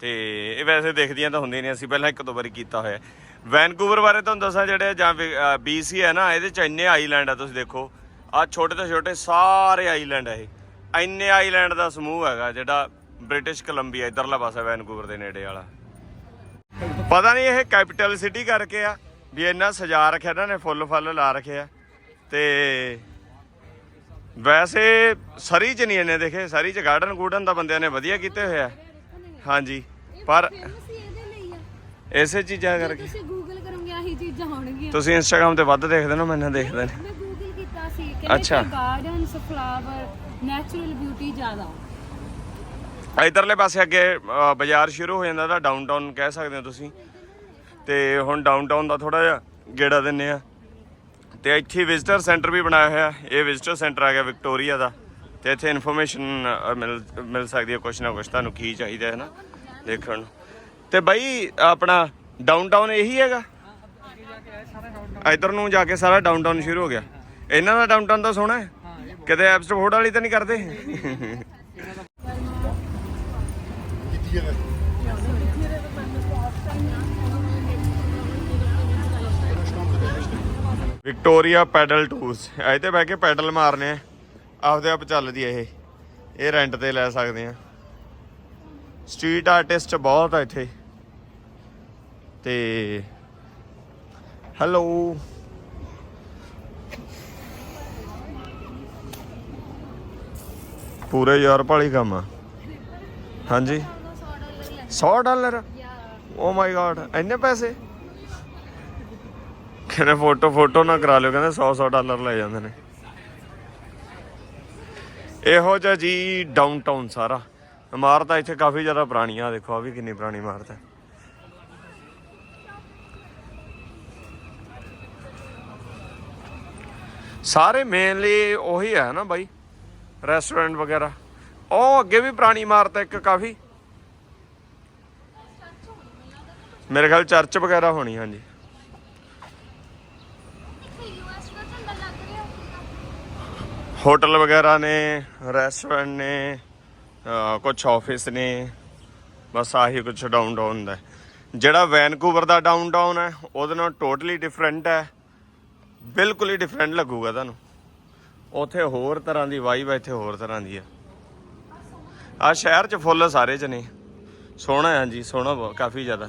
ਤੇ ਇਹ ਵੈਸੇ ਦੇਖਦੀਆਂ ਤਾਂ ਹੁੰਦੀਆਂ ਨਹੀਂ, ਅਸੀਂ ਪਹਿਲਾਂ ਇੱਕ ਦੋ ਵਾਰੀ ਕੀਤਾ ਹੋਇਆ। ਵੈਨਕੂਵਰ ਬਾਰੇ ਤੁਹਾਨੂੰ ਦੱਸਾਂ ਜਿਹੜੇ ਜਾਂ ਬੀਸੀ ਹੈ ਨਾ, ਇਹਦੇ ਚ ਇੰਨੇ ਆਈਲੈਂਡ ਆ, ਤੁਸੀਂ ਦੇਖੋ। ਆ ਛੋਟੇ ਤੋਂ ਛੋਟੇ ਸਾਰੇ ਆਈਲੈਂਡ ਆ ਇਹ। ਇੰਨੇ ਆਈਲੈਂਡ ਦਾ ਸਮੂਹ ਹੈਗਾ ਜਿਹੜਾ ਬ੍ਰਿਟਿਸ਼ ਕੋਲੰਬੀਆ ਇਧਰਲਾ ਪਾਸਾ ਵੈਨਕੂਵਰ ਦੇ ਨੇੜੇ ਵਾਲਾ। ਪਤਾ ਨਹੀਂ ਇਹ ਕੈਪੀਟਲ ਸਿਟੀ ਕਰਕੇ ਆ, ਵੀ ਇੰਨਾ ਸਜਾ ਰੱਖਿਆ, ਇਹਨਾਂ ਨੇ ਫੁੱਲ ਫੁੱਲ ਲਾ ਰੱਖੇ ਆ। ਤੇ ਵੈਸੇ ਸਰੀ ਚ ਨਹੀਂ ਇਹਨੇ ਦੇਖੇ ਸਰੀ ਚ ਗਾਰਡਨ ਗੂਡਨ ਦਾ ਬੰਦਿਆਂ ਨੇ ਵਧੀਆ ਕੀਤੇ ਹੋਏ ਆ। ਹਾਂਜੀ ਪਰ ਹੀ ਇਸੇ ਚੀਜ਼ਾਂ ਕਰਕੇ। ਤੁਸੀਂ ਗੂਗਲ ਕਰੋਗੇ ਆਹੀ ਚੀਜ਼ਾਂ ਹੋਣਗੀਆਂ। ਤੁਸੀਂ ਇੰਸਟਾਗ੍ਰam ਤੇ ਵੱਧ ਦੇਖਦੇ ਨਾ ਮੈਨੂੰ ਦੇਖਦੇ ਨੇ। ਮੈਂ ਗੂਗਲ ਕੀਤਾ ਸੀ ਅੱਛਾ। ਕਿ ਗਾਰਡਨਸ ਫਲਾਵਰ ਨੈਚੁਰਲ ਬਿਊਟੀ ਜ਼ਿਆਦਾ ਇਧਰਲੇ ਪਾਸੇ ਅੱਗੇ ਬਾਜ਼ਾਰ ਸ਼ੁਰੂ ਹੋ ਜਾਂਦਾ ਦਾ ਡਾਊਨਟਾਊਨ ਕਹਿ ਸਕਦੇ ਹੋ ਤੁਸੀਂ। ਤੇ ਹੁਣ ਡਾਊਨਟਾਊਨ ਦਾ ਥੋੜਾ ਜਿਹਾ ਗੇੜਾ ਦਿੰਨੇ ਆ। ਤੇ ਇੱਥੇ ਵਿਜ਼ਟਰ ਸੈਂਟਰ ਵੀ ਬਣਾਇਆ ਹੋਇਆ। ਇਹ ਵਿਜ਼ਟਰ ਸੈਂਟਰ ਆ ਗਿਆ ਵਿਕਟੋਰੀਆ ਦਾ। ਤੇ ਇੱਥੇ ਇਨਫੋਰਮੇਸ਼ਨ ਮਿਲ ਮਿਲ ਸਕਦੀ ਹੈ ਕੁਛ ਨਾ ਕੁਛ। ਤੁਹਾਨੂੰ ਕੀ ਚਾਹੀਦਾ ਹੈ ਨਾ ਦੇਖਣ ਨੂੰ। ਤੇ ਬਾਈ, ਆਪਣਾ ਡਾਊਨਟਾਊਨ ਇਹੀ ਹੈਗਾ? ਇਧਰ ਨੂੰ ਜਾ ਕੇ ਸਾਰਾ ਡਾਊਨਟਾਊਨ ਸ਼ੁਰੂ ਹੋ ਗਿਆ। ਇਹਨਾਂ ਦਾ ਡਾਊਨਟਾਊਨ ਤਾਂ ਸੋਹਣਾ ਹੈ। ਕਿਤੇ ਐਪਸਟੋਰ ਵਾਲੀ ਤਾਂ ਨਹੀਂ ਕਰਦੇ। ਵਿਕਟੋਰੀਆ ਪੈਡਲ ਟੂਲਸ ਇਹ ਤੇ ਬਹਿ ਕੇ ਪੈਡਲ ਮਾਰਨੇ ਆ। ਆਪਦੇ ਆਪ ਚੱਲਦੀ ਇਹ। ਇਹ ਰੈਂਟ ਤੇ ਲੈ ਸਕਦੇ ਆ। ਸਟਰੀਟ ਆਰਟਿਸਟ ਬਹੁਤ ਆ ਇੱਥੇ। ਤੇ ਹੈਲੋ ਪੂਰੇ ਯੂਰਪ ਵਾਲੀ ਕੰਮ ਆ। ਹਾਂਜੀ। 100 ਡਾਲਰ? ਓ ਮਾਈ ਗॉड ਇੰਨੇ ਪੈਸੇ? ਕਹਿੰਦੇ ਫੋਟੋ ਫੋਟੋ ਨਾ ਕਰਾ ਲਿਓ, ਕਹਿੰਦੇ 100 100 ਡਾਲਰ ਲੈ ਜਾਂਦੇ ਨੇ। ਇਹੋ ਜਿਹਾ ਜੀ ਡਾਊਨਟਾਊਨ ਸਾਰਾ। ਇਮਾਰਤਾਂ ਇੱਥੇ ਕਾਫੀ ਜ਼ਿਆਦਾ ਪੁਰਾਣੀਆਂ, ਆਹ ਦੇਖੋ ਆ ਵੀ ਕਿੰਨੀ ਪੁਰਾਣੀ ਇਮਾਰਤ ਹੈ। ਸਾਰੇ ਮੇਨਲੀ ਉਹੀ ਹੈ ਨਾ ਬਾਈ ਰੈਸਟੋਰੈਂਟ ਵਗੈਰਾ। ਉਹ ਅੱਗੇ ਵੀ ਪੁਰਾਣੀ ਇਮਾਰਤ ਹੈ ਇੱਕ ਕਾਫੀ। ਮੇਰੇ ਖਿਆਲ ਚਰਚ ਵਗੈਰਾ ਹੋਣੀ, ਹਾਂਜੀ। ਹੋਟਲ ਵਗੈਰਾ ਨੇ ਰੈਸਟੋਰੈਂਟ ਨੇ ਕੁਝ ਆਫਿਸ ਨੇ ਬਸ ਆਹੀ ਕੁਝ ਡਾਊਨਟਾਊਨ ਦਾ ਜਿਹੜਾ ਵੈਨਕੂਵਰ ਦਾ ਡਾਊਨਟਾਊਨ ਹੈ ਉਹਦੇ ਨਾਲ ਟੋਟਲੀ ਡਿਫਰੈਂਟ ਹੈ ਬਿਲਕੁਲ ਹੀ ਡਿਫਰੈਂਟ ਲੱਗੂਗਾ ਤੁਹਾਨੂੰ ਉੱਥੇ ਹੋਰ ਤਰ੍ਹਾਂ ਦੀ ਵਾਈਬ ਹੈ ਇੱਥੇ ਹੋਰ ਤਰ੍ਹਾਂ ਦੀ ਹੈ ਆ ਸ਼ਹਿਰ 'ਚ ਫੁੱਲ ਸਾਰੇ 'ਚ ਨੇ ਸੋਹਣਾ ਹੈ ਜੀ ਸੋਹਣਾ ਬਹੁਤ ਕਾਫੀ ਜ਼ਿਆਦਾ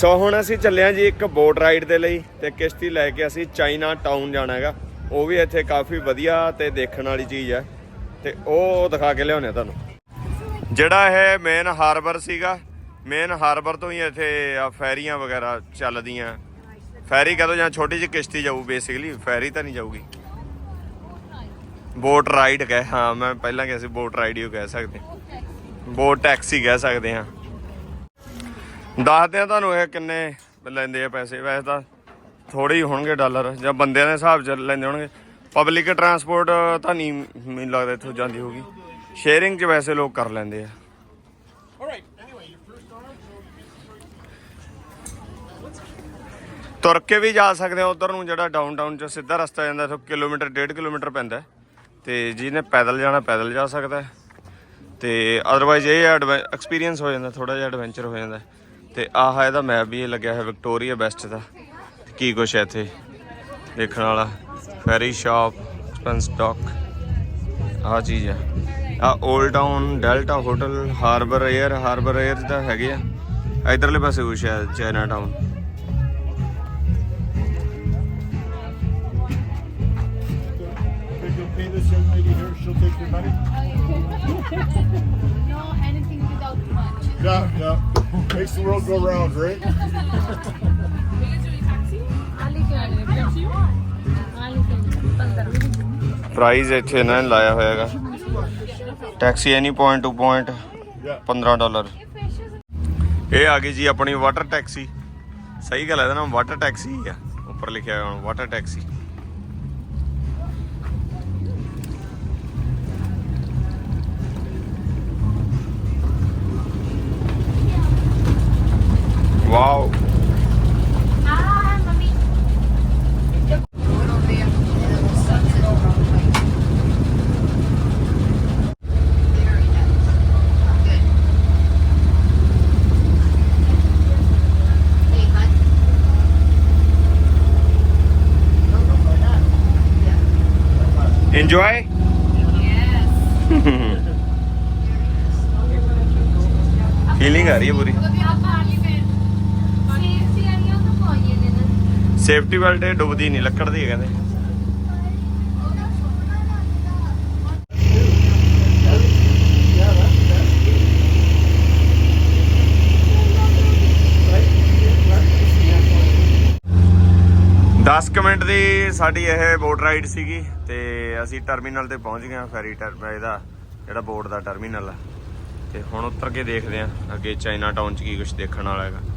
ਸੋ ਹੁਣ ਅਸੀਂ ਚੱਲਿਆ ਜੀ ਇੱਕ ਬੋਟ ਰਾਈਡ ਦੇ ਲਈ ਤੇ ਕਿਸ਼ਤੀ ਲੈ ਕੇ ਅਸੀਂ ਚਾਈਨਾ ਟਾਊਨ ਜਾਣਾ ਹੈਗਾ। ਉਹ ਵੀ ਇੱਥੇ ਕਾਫੀ ਵਧੀਆ ਤੇ ਦੇਖਣ ਵਾਲੀ ਚੀਜ਼ ਹੈ। ਤੇ ਉਹ ਦਿਖਾ ਕੇ ਲਿਆਉਣੇ ਤੁਹਾਨੂੰ। ਜਿਹੜਾ ਇਹ ਮੇਨ ਹਾਰਬਰ ਸੀਗਾ ਮੇਨ ਹਾਰਬਰ ਤੋਂ ਹੀ ਇੱਥੇ ਫੈਰੀਆਂ ਵਗੈਰਾ ਚੱਲਦੀਆਂ। ਫੈਰੀ ਕਹਦੋ ਜਾਂ ਛੋਟੀ ਜਿਹੀ ਕਿਸ਼ਤੀ ਜਾਊ ਬੇਸਿਕਲੀ ਫੈਰੀ ਤਾਂ ਨਹੀਂ ਜਾਊਗੀ। ਬੋਟ ਰਾਈਡ ਕਹੇ, ਹਾਂ, ਮੈਂ ਪਹਿਲਾਂ ਕਿਹਾ ਸੀ ਬੋਟ ਰਾਈਡ ਹੀ ਕਹਿ ਸਕਦੇ। ਬੋਟ ਟੈਕਸੀ ਕਹਿ ਸਕਦੇ ਹਾਂ। ਦੱਸਦੇ ਆ ਤੁਹਾਨੂੰ ਇਹ ਕਿੰਨੇ ਲੈਂਦੇ ਆ ਪੈਸੇ, ਵੈਸੇ ਤਾਂ ਥੋੜੇ ਹੀ ਹੋਣਗੇ ਡਾਲਰ, ਜਾਂ ਬੰਦਿਆਂ ਦੇ ਹਿਸਾਬ ਚ ਲੈਂਦੇ ਹੋਣਗੇ ਪਬਲਿਕ ਟਰਾਂਸਪੋਰਟ ਤਾਂ ਨਹੀਂ ਮੈਨੂੰ ਲੱਗਦਾ ਇੱਥੋਂ ਜਾਂਦੀ ਹੋਊਗੀ ਸ਼ੇਅਰਿੰਗ 'ਚ ਵੈਸੇ ਲੋਕ ਕਰ ਲੈਂਦੇ ਆ ਤੁਰ ਕੇ ਵੀ ਜਾ ਸਕਦੇ ਆ, ਉਧਰ ਨੂੰ ਜਿਹੜਾ ਡਾਊਨਟਾਊਨ 'ਚ ਸਿੱਧਾ ਰਸਤਾ ਜਾਂਦਾ, ਇੱਥੋਂ ਕਿਲੋਮੀਟਰ, ਡੇਢ ਕਿਲੋਮੀਟਰ ਪੈਂਦਾ ਹੈ। ਤੇ ਜਿਹਨੇ ਪੈਦਲ ਜਾਣਾ, ਪੈਦਲ ਜਾ ਸਕਦਾ ਹੈ। ਤੇ ਅਦਰਵਾਈਜ਼ ਇਹ ਐਕਸਪੀਰੀਅੰਸ ਹੋ ਜਾਂਦਾ ਥੋੜਾ ਜਿਹਾ ਐਡਵੈਂਚਰ ਹੋ ਜਾਂਦਾ ਤੇ ਆਹ ਇਹਦਾ ਮੈਪ ਵੀ ਇਹ ਲੱਗਿਆ ਹੈ ਵਿਕਟੋਰੀਆ ਬੈਸਟ ਦਾ। ਕੀ ਕੁਛ ਹੈ ਇੱਥੇ? ਦੇਖਣ ਵਾਲਾ। ਫੈਰੀ ਸ਼ਾਪ ਸਪੈਂਸ ਡੌਕ ਆ ਚੀਜ਼ ਆ। ਆ old town Delta hotel Harbour Air Harbour Air ਦਾ ਹੈਗੇ ਆ। ਇਧਰਲੇ ਪਾਸੇ ਕੁਛ ਹੈ Chinatown Yeah, yeah. Makes the world go round, right? ਆਲੀ ਕੇ ਆਲੀ ਆਲੀ ਕੇ 15 ਪ੍ਰਾਈਸ ਇੱਥੇ ਇਹਨਾਂ ਨੇ ਲਾਇਆ ਹੋਇਆ ਹੈਗਾ। Taxi any point to point Yeah. 15 dollar ਇਹ ਆ ਗਈ ਜੀ ਆਪਣੀ ਵਾਟਰ ਟੈਕਸੀ ਸਹੀ ਗੱਲ ਹੈ ਇਹਦਾ ਨਾਮ ਵਾਟਰ ਟੈਕਸੀ ਹੀ ਆ। ਉੱਪਰ ਲਿਖਿਆ ਹੋਇਆ water taxi wow enjoy feeling ਆ ਰਹੀ ਹੈ ਪੂਰੀ ਸੇਫਟੀ ਬੈਲਟ ਇਹ ਡੁੱਬਦੀ ਨਹੀਂ, ਲੱਕੜ ਦੀ ਹੈ ਕਹਿੰਦੇ। ਦਸ ਕੁ ਮਿੰਟ ਦੀ ਸਾਡੀ ਇਹ ਬੋਟ ਰਾਈਡ ਸੀਗੀ ਤੇ ਅਸੀਂ ਟਰਮੀਨਲ ਤੇ ਪਹੁੰਚ ਗਏ ਹਾਂ, ਫੈਰੀ ਟਰਮੀਨਲ ਇਹਦਾ ਜਿਹੜਾ ਬੋਟ ਦਾ ਟਰਮੀਨਲ ਆ। ਤੇ ਹੁਣ ਉਤਰ ਕੇ ਦੇਖਦੇ ਹਾਂ, ਅੱਗੇ ਚਾਈਨਾ ਟਾਊਨ ਚ ਕੀ ਕੁਝ ਦੇਖਣ ਵਾਲਾ ਹੈਗਾ।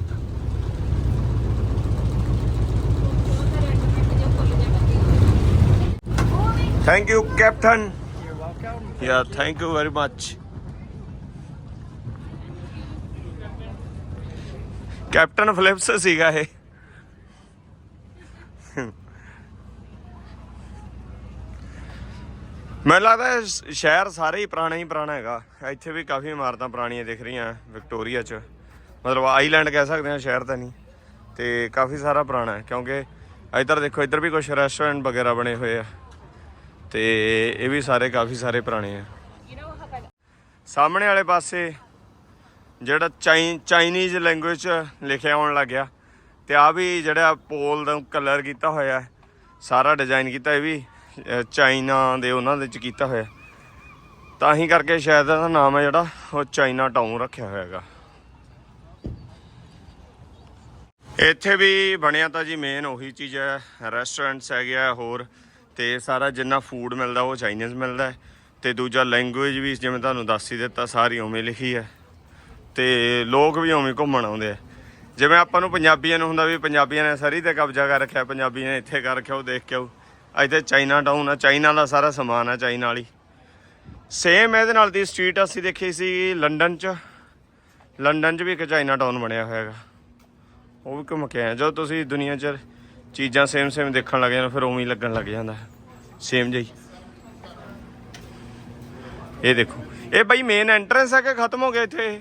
Thank you captain welcome. Yeah thank you very much captain Phillips ਸੀਗਾ ਇਹ। ਮੈਨੂੰ ਲੱਗਦਾ ਸ਼ਹਿਰ ਸਾਰੇ ਹੀ ਪੁਰਾਣਾ ਹੀ ਪੁਰਾਣਾ ਹੈਗਾ। ਇੱਥੇ ਵੀ ਕਾਫੀ ਇਮਾਰਤਾਂ ਪੁਰਾਣੀਆਂ ਦਿਖ ਰਹੀਆਂ ਵਿਕਟੋਰੀਆ 'ਚ। ਮਤਲਬ ਆਈਲੈਂਡ ਕਹਿ ਸਕਦੇ ਹਾਂ ਸ਼ਹਿਰ ਤਾਂ ਨਹੀਂ। ਤੇ ਕਾਫੀ ਸਾਰਾ ਪੁਰਾਣਾ ਹੈ ਕਿਉਂਕਿ ਇੱਧਰ ਦੇਖੋ ਇੱਧਰ ਵੀ ਕੁਝ ਰੈਸਟੋਰੈਂਟ ਵਗੈਰਾ ਬਣੇ ਹੋਏ ਆ। ਤੇ ਇਹ ਵੀ ਸਾਰੇ ਕਾਫੀ ਸਾਰੇ ਪੁਰਾਣੇ ਆ। ਸਾਹਮਣੇ ਵਾਲੇ ਪਾਸੇ ਜਿਹੜਾ ਚਾਈ ਚਾਈਨੀਜ਼ ਲੈਂਗੁਏਜ ਚ ਲਿਖਿਆ ਆਉਣ ਲੱਗ ਗਿਆ ਤੇ ਆ ਵੀ ਜਿਹੜਾ ਪੋਲ ਦਾ ਕਲਰ ਕੀਤਾ ਹੋਇਆ ਹੈ, ਸਾਰਾ ਡਿਜ਼ਾਈਨ ਕੀਤਾ ਇਹ ਵੀ ਚਾਈਨਾ ਦੇ ਉਹਨਾਂ ਦੇ ਚ ਕੀਤਾ ਹੋਇਆ। ਤਾਂ ਹੀ ਕਰਕੇ ਸ਼ਾਇਦ ਇਹਦਾ ਨਾਮ ਹੈ ਜਿਹੜਾ ਉਹ ਚਾਈਨਾ ਟਾਊਨ ਰੱਖਿਆ ਹੋਇਆ ਹੈਗਾ। ਇੱਥੇ ਵੀ ਬਣਿਆ ਤਾਂ ਜੀ ਮੇਨ ਉਹੀ ਚੀਜ਼ ਹੈ ਰੈਸਟੋਰੈਂਟਸ ਹੈਗੇ ਆ ਹੋਰ ਤੇ ਸਾਰਾ ਜਿੰਨਾ ਫੂਡ ਮਿਲਦਾ, ਉਹ ਚਾਈਨੀਜ਼ ਮਿਲਦਾ ਹੈ। ਤੇ ਦੂਜਾ ਲੈਂਗੁਏਜ ਵੀ ਜਿਵੇਂ ਤੁਹਾਨੂੰ ਦੱਸ ਹੀ ਦਿੱਤਾ, ਸਾਰੀ ਉਵੇਂ ਲਿਖੀ ਹੈ। ਤੇ ਲੋਕ ਵੀ ਉਵੇਂ ਘੁੰਮਣ ਆਉਂਦੇ ਆ। ਜਿਵੇਂ ਆਪਾਂ ਨੂੰ ਪੰਜਾਬੀਆਂ ਨੂੰ ਹੁੰਦਾ ਵੀ ਪੰਜਾਬੀਆਂ ਨੇ ਸਰੀ ਤੇ ਕਬਜ਼ਾ ਕਰ ਰੱਖਿਆ, ਪੰਜਾਬੀਆਂ ਨੇ ਇੱਥੇ ਕਰ ਰੱਖਿਆ, ਉਹ ਦੇਖ ਕੇ ਆਓ। ਇੱਥੇ ਚਾਈਨਾ ਟਾਊਨ ਆ, ਚਾਈਨਾ ਦਾ ਸਾਰਾ ਸਮਾਨ ਆ, ਚਾਈਨਾ ਵਾਲੀ। ਸੇਮ ਇਹਦੇ ਨਾਲ ਦੀ ਸਟਰੀਟ ਅਸੀਂ ਦੇਖੀ ਸੀ ਲੰਡਨ 'ਚ। ਲੰਡਨ 'ਚ ਵੀ ਇੱਕ ਚਾਈਨਾ ਟਾਊਨ ਬਣਿਆ ਹੋਇਆ ਹੈਗਾ। ਉਹ ਵੀ ਘੁੰਮ ਕੇ ਆਏ ਜਦੋਂ ਤੁਸੀਂ ਦੁਨੀਆ 'ਚ ਚੀਜ਼ਾਂ ਸੇਮ ਸੇਮ ਦੇਖਣ ਲੱਗ ਜਾਂਦਾ, ਫਿਰ ਉਵੇਂ ਹੀ ਲੱਗਣ ਲੱਗ ਜਾਂਦਾ। ਸੇਮ ਜਿਹੀ। ਇਹ ਦੇਖੋ। ਇਹ ਬਾਈ ਮੇਨ ਐਂਟਰੈਂਸ ਹੈ ਕਿ ਖਤਮ ਹੋ ਗਿਆ ਇੱਥੇ ਇਹ?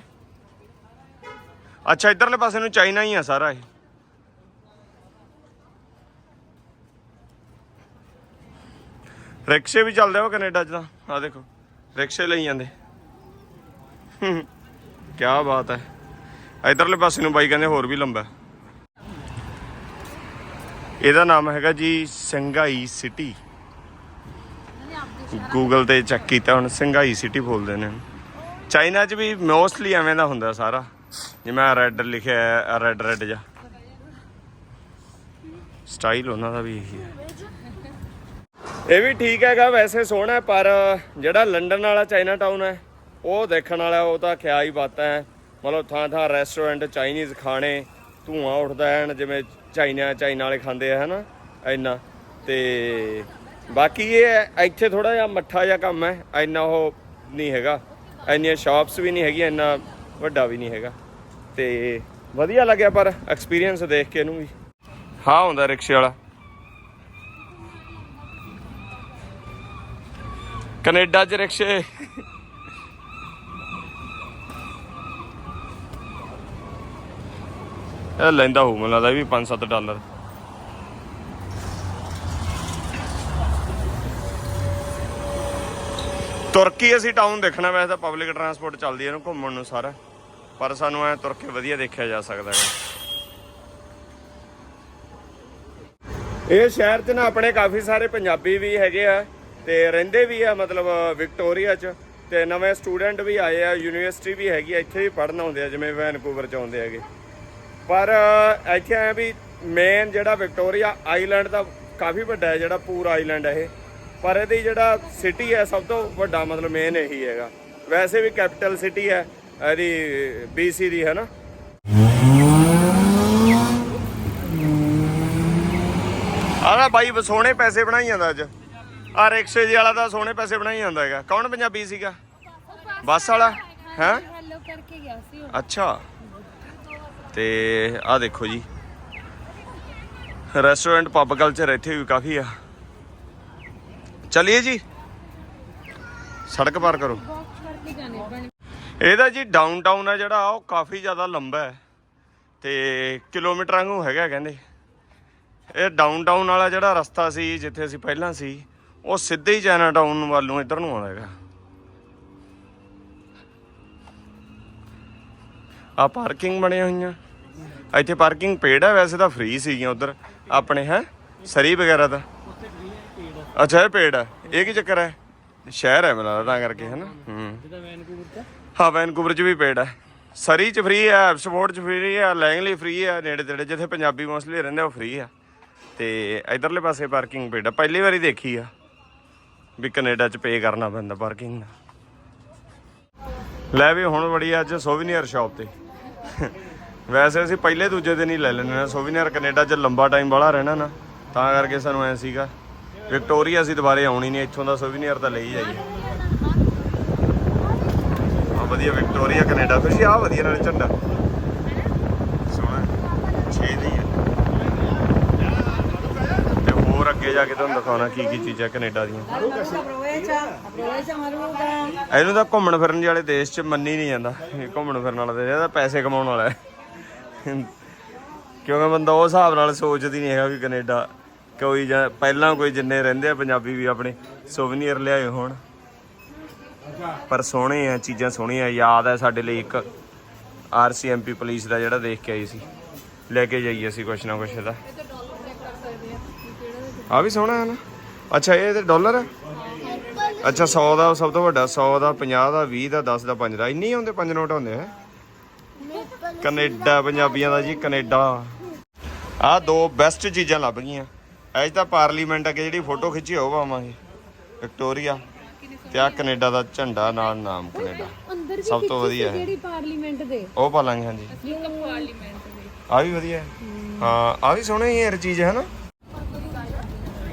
ਅੱਛਾ, ਇਧਰਲੇ ਪਾਸੇ ਨੂੰ ਚਾਈਨਾ ਹੀ ਆ ਸਾਰਾ ਇਹ। ਰਿਕਸ਼ੇ ਵੀ ਚੱਲਦੇ ਹੋ ਕੈਨੇਡਾ 'ਚ ਤਾਂ। ਆ ਦੇਖੋ, ਰਿਕਸ਼ੇ ਲਈ ਜਾਂਦੇ। ਕੀ ਬਾਤ ਹੈ ਇਧਰਲੇ ਪਾਸੇ ਨੂੰ ਬਾਈ ਕਹਿੰਦੇ ਹੋਰ ਵੀ ਲੰਬਾ। ਇਹਦਾ ਨਾਮ ਹੈਗਾ ਜੀ ਸੰਘਾਈ ਸਿਟੀ। ਗੂਗਲ ਤੇ ਚੈੱਕ ਕੀਤਾ ਹੁਣ, ਸੰਘਾਈ ਸਿਟੀ ਬੋਲਦੇ ਨੇ। ਚਾਈਨਾ 'ਚ ਵੀ ਮੋਸਟਲੀ ਐਵੇਂ ਦਾ ਹੁੰਦਾ ਸਾਰਾ। ਜਿਵੇਂ ਰੈੱਡ ਲਿਖਿਆ ਰੈੱਡ ਰੈੱਡ ਜਿਹਾ। ਸਟਾਈਲ ਉਹਨਾਂ ਦਾ ਵੀ ਇਹੀ ਹੈ। ਇਹ ਵੀ ਠੀਕ ਹੈਗਾ ਵੈਸੇ ਸੋਹਣਾ ਪਰ ਜਿਹੜਾ ਲੰਡਨ ਵਾਲਾ ਚਾਈਨਾ ਟਾਊਨ ਹੈ, ਉਹ ਦੇਖਣ ਵਾਲਾ ਉਹ ਤਾਂ ਖਿਆ ਹੀ ਬਾਤਾਂ ਹੈ। ਮਤਲਬ ਥਾਂ ਥਾਂ ਰੈਸਟੋਰੈਂਟ ਚਾਈਨੀਜ਼ ਖਾਣੇ, ਧੂਆਂ ਉੱਠਦਾ ਹੈ, ਜਿਵੇਂ ਚਾਈਨਾ ਚਾਈਨਾ ਵਾਲੇ ਖਾਂਦੇ ਆ ਹਨਾ? ਇੰਨਾ। ਤੇ ਬਾਕੀ ਇਹ ਹੈ, ਇੱਥੇ ਥੋੜਾ ਜਿਹਾ ਮੱਠਾ ਜਿਹਾ ਕੰਮ ਹੈ ਇੰਨਾ ਉਹ ਨਹੀਂ ਹੈਗਾ। ਇੰਨੀਆਂ ਸ਼ਾਪਸ ਵੀ ਨਹੀਂ ਹੈਗੀਆਂ ਇੰਨਾ ਵੱਡਾ ਵੀ ਨਹੀਂ ਹੈਗਾ। ਤੇ ਵਧੀਆ ਲੱਗਿਆ ਪਰ ਐਕਸਪੀਰੀਅੰਸ ਦੇਖ ਕੇ ਇਹਨੂੰ ਵੀ। ਹਾਂ ਹੁੰਦਾ ਰਿਕਸ਼ੇ ਵਾਲਾ। ਕੈਨੇਡਾ 'ਚ ਰਿਕਸ਼ੇ। ਇਹ ਲੈਂਦਾ ਹੋਊ, ਮੈਨੂੰ ਲੱਗਦਾ ਵੀ 5-7 ਡਾਲਰ। ਤੁਰਕੀ ਅਸੀਂ ਟਾਊਨ ਦੇਖਣਾ, ਵੈਸੇ ਤਾਂ ਪਬਲਿਕ ਟਰਾਂਸਪੋਰਟ ਚੱਲਦੀ ਹੈ ਇਹਨੂੰ ਘੁੰਮਣ ਨੂੰ ਸਾਰਾ। ਪਰ ਸਾਨੂੰ ਐ ਤੁਰ ਵਧੀਆ ਦੇਖਿਆ ਜਾ ਸਕਦਾ ਹੈ ਇਹ ਸ਼ਹਿਰ 'ਚ ਨਾ ਆਪਣੇ ਕਾਫੀ ਸਾਰੇ ਪੰਜਾਬੀ ਵੀ ਹੈਗੇ ਆ ਤੇ ਰਹਿੰਦੇ ਵੀ ਆ, ਮਤਲਬ ਵਿਕਟੋਰੀਆ 'ਚ। ਤੇ ਨਵੇਂ ਸਟੂਡੈਂਟ ਵੀ ਆਏ ਆ ਯੂਨੀਵਰਸਿਟੀ ਵੀ ਹੈਗੀ ਆ, ਇੱਥੇ ਵੀ ਪੜ੍ਹਨ ਆਉਂਦੇ ਆ, ਜਿਵੇਂ ਵੈਨਕੂਵਰ 'ਚ ਆਉਂਦੇ ਹੈਗੇ। ਪਰ ਇੱਥੇ ਆਇਆ ਵੀ ਮੇਨ ਜਿਹੜਾ ਵਿਕਟੋਰੀਆ ਆਈਲੈਂਡ ਦਾ ਕਾਫੀ ਵੱਡਾ ਹੈ ਜਿਹੜਾ ਪੂਰਾ ਆਈਲੈਂਡ ਹੈ ਇਹ। ਪਰ ਇਹਦੀ ਜਿਹੜਾ ਸਿਟੀ ਹੈ ਸਭ ਤੋਂ ਵੱਡਾ ਮਤਲਬ ਮੇਨ ਇਹੀ ਹੈਗਾ। ਵੈਸੇ ਵੀ ਕੈਪੀਟਲ ਸਿਟੀ ਹੈ ਇਹਦੀ ਬੀਸੀ ਦੀ ਹੈ ਨਾ? ਆਹ ਬਾਈ ਸੋਹਣੇ ਪੈਸੇ ਬਣਾਈ ਜਾਂਦਾ ਅੱਜ। ਆ ਰਿਕਸ਼ੇ ਜੀ ਵਾਲਾ ਤਾਂ ਸੋਹਣੇ ਪੈਸੇ ਬਣਾਈ ਜਾਂਦਾ ਹੈਗਾ। ਕੌਣ ਪੰਜਾਬੀ ਸੀਗਾ? ਬੱਸ ਵਾਲਾ? ਹੈ? ਹੈਲੋ ਕਰਕੇ ਗਿਆ ਸੀ ਉਹ। ਅੱਛਾ। ਤੇ ਆਹ ਦੇਖੋ ਜੀ। ਰੈਸਟੋਰੈਂਟ ਪੱਬ ਕਲਚਰ ਇੱਥੇ ਵੀ ਕਾਫੀ ਆ। ਚਲਿਏ ਜੀ। ਸੜਕ ਪਾਰ ਕਰੋ। ਇਹਦਾ ਜੀ ਡਾਊਨਟਾਊਨ ਆ ਜਿਹੜਾ, ਉਹ ਕਾਫੀ ਜ਼ਿਆਦਾ ਲੰਬਾ ਹੈ। ਤੇ ਕਿਲੋਮੀਟਰਾਂ ਨੂੰ ਹੈਗਾ ਕਹਿੰਦੇ। ਇਹ ਡਾਊਨਟਾਊਨ ਵਾਲਾ ਜਿਹੜਾ ਰਸਤਾ ਸੀ, ਜਿੱਥੇ ਅਸੀਂ ਪਹਿਲਾਂ ਸੀ, ਉਹ ਸਿੱਧੇ ਹੀ ਚਾਈਨਾ ਟਾਊਨ ਵੱਲ ਨੂੰ ਇੱਧਰ ਨੂੰ ਆਉਂਦਾ ਹੈਗਾ। ਆ ਪਾਰਕਿੰਗ ਬਣੀਆਂ ਹੋਈਆਂ। ਇੱਥੇ ਪਾਰਕਿੰਗ ਪੇਡ ਹੈ ਵੈਸੇ ਤਾਂ ਫ੍ਰੀ ਸੀਗੀਆਂ ਉਧਰ। ਆਪਣੇ, ਹੈ? ਸਰੀ ਵਗੈਰਾ ਦਾ ਅੱਛਾ, ਇਹ ਪੇਡ ਹੈ ਇਹ ਕੀ ਚੱਕਰ ਹੈ ਸ਼ਹਿਰ ਹੈ ਮੈਨੂੰ ਤਾਂ ਕਰਕੇ ਹੈ ਨਾ ਹੂੰ। ਹਾਂ, ਵੈਨਕੂਵਰ 'ਚ ਵੀ ਪੇਡ ਹੈ ਸਰੀ 'ਚ ਫ੍ਰੀ ਹੈ ਐਪਸਪੋਰਟ 'ਚ ਫ੍ਰੀ ਹੈ ਲੈਂਗਲੀ ਫ੍ਰੀ ਹੈ ਨੇੜੇ ਤੇੜੇ ਜਿੱਥੇ ਪੰਜਾਬੀ ਮੋਸਟਲੀ ਰਹਿੰਦੇ ਉਹ ਫ੍ਰੀ ਆ। ਤੇ ਇਧਰਲੇ ਪਾਸੇ ਪਾਰਕਿੰਗ ਪੇਡ ਆ। ਪਹਿਲੀ ਵਾਰੀ ਦੇਖੀ ਆ ਵੀ ਕੈਨੇਡਾ 'ਚ ਪੇ ਕਰਨਾ ਪੈਂਦਾ ਪਾਰਕਿੰਗ ਦਾ। ਲੈ ਵੀ, ਹੁਣ ਬੜੀ ਅੱਜ ਸੋਵੀਨੀਅਰ ਸ਼ਾਪ ਤੇ। ਵੈਸੇ ਅਸੀਂ ਪਹਿਲੇ ਦੂਜੇ ਦਿਨ ਹੀ ਲੈ ਲੈਣੇ ਨੇ ਸੋਵੀਨੀਅਰ ਕੈਨੇਡਾ 'ਚ ਲੰਬਾ ਟਾਈਮ ਵਾਲਾ ਰਹਿਣਾ ਨਾ, ਤਾਂ ਕਰਕੇ ਸਾਨੂੰ ਐ ਸੀਗਾ। ਵਿਕਟੋਰੀਆ ਅਸੀਂ ਦੁਬਾਰੇ ਆਉਣੀ ਨਹੀਂ, ਇੱਥੋਂ ਦਾ ਸੋਵੀਨੀਅਰ ਤਾਂ ਲਈ ਜਾਈਏ। ਆ ਵਧੀਆ ਵਿਕਟੋਰੀਆ ਕੈਨੇਡਾ, ਖੁਸ਼ੀ ਆ ਵਧੀਆ ਨਾਲ ਝੰਡਾ ਸੋਹਣਾ ਛੇ ਦੀ ਹੈ ਤੇ ਹੋਰ ਅੱਗੇ ਜਾ ਕੇ ਤੁਹਾਨੂੰ ਦਿਖਾਉਣਾ ਕੀ ਕੀ ਚੀਜ਼ਾਂ ਕੈਨੇਡਾ ਦੀਆਂ। ਇਹਨੂੰ ਤਾਂ ਘੁੰਮਣ ਫਿਰਨ ਵਾਲੇ ਦੇਸ਼ 'ਚ ਮੰਨੀ ਨਹੀਂ ਜਾਂਦਾ। ਇਹ ਘੁੰਮਣ ਫਿਰਨ ਵਾਲਾ ਦੇਸ਼ ਇਹ ਪੈਸੇ ਕਮਾਉਣ ਵਾਲਾ ਹੈ। ਕਿਉਂਕਿ ਬੰਦਾ ਉਸ ਹਿਸਾਬ ਨਾਲ ਸੋਚਦੀ ਨਹੀਂ ਹੈਗਾ ਵੀ ਕੈਨੇਡਾ ਕੋਈ ਜਾਂ ਪਹਿਲਾਂ ਕੋਈ ਜਿੰਨੇ ਰਹਿੰਦੇ ਆ ਪੰਜਾਬੀ ਵੀ ਆਪਣੇ ਸੋਵਨੀਅਰ ਲਿਆਏ ਹੋਣ। ਪਰ ਸੋਹਣੇ ਆ, ਚੀਜ਼ਾਂ ਸੋਹਣੀਆਂ, ਯਾਦ ਹੈ ਸਾਡੇ ਲਈ ਇੱਕ ਆਰਸੀਐਮਪੀ ਪੁਲਿਸ ਦਾ ਜਿਹੜਾ ਦੇਖ ਕੇ ਆਈ ਸੀ। ਲੈ ਕੇ ਜਾਈਏ ਅਸੀਂ ਕੁਛ ਨਾ ਕੁਛ ਇਹਦਾ। ਆ ਵੀ ਸੋਹਣਾ ਹੈ ਨਾ? ਅੱਛਾ ਇਹ ਤੇ ਡਾਲਰ ਹੈ? ਅੱਛਾ 100 ਦਾ ਸਭ ਤੋਂ ਵੱਡਾ 100 ਦਾ 50 ਦਾ 20 ਦਾ 10 ਦਾ 5 ਦਾ ਇੰਨੇ ਹੀ ਹੁੰਦੇ ਪੰਜ ਨੋਟ ਹੁੰਦੇ ਹੈ? ਕੈਨੇਡਾ ਪੰਜਾਬੀਆਂ ਦਾ ਜੀ ਕੈਨੇਡਾ। ਆ ਦੋ ਬੈਸਟ ਚੀਜ਼ਾਂ ਲੱਭ ਗਈਆਂ। ਐਜ ਤਾਂ ਪਾਰਲੀਮੈਂਟ ਅੱਗੇ ਜਿਹੜੀ ਫੋਟੋ ਖਿੱਚੀ ਉਹ ਪਾਵਾਂਗੇ। ਵਿਕਟੋਰੀਆ ਤੇ ਆ ਕੈਨੇਡਾ ਦਾ ਝੰਡਾ ਨਾਲ ਨਾਮ ਕੈਨੇਡਾ। ਸਭ ਤੋਂ ਵਧੀਆ ਹੈ। ਜਿਹੜੀ ਪਾਰਲੀਮੈਂਟ ਦੇ। ਉਹ ਪਾ ਲਾਂਗੇ ਹਾਂਜੀ ਆ ਵੀ ਵਧੀਆ ਹੈ। ਹਾਂ ਆ ਵੀ ਸੋਹਣਾ ਹੀ ਯਾਰ ਚੀਜ਼ ਹੈ ਨਾ?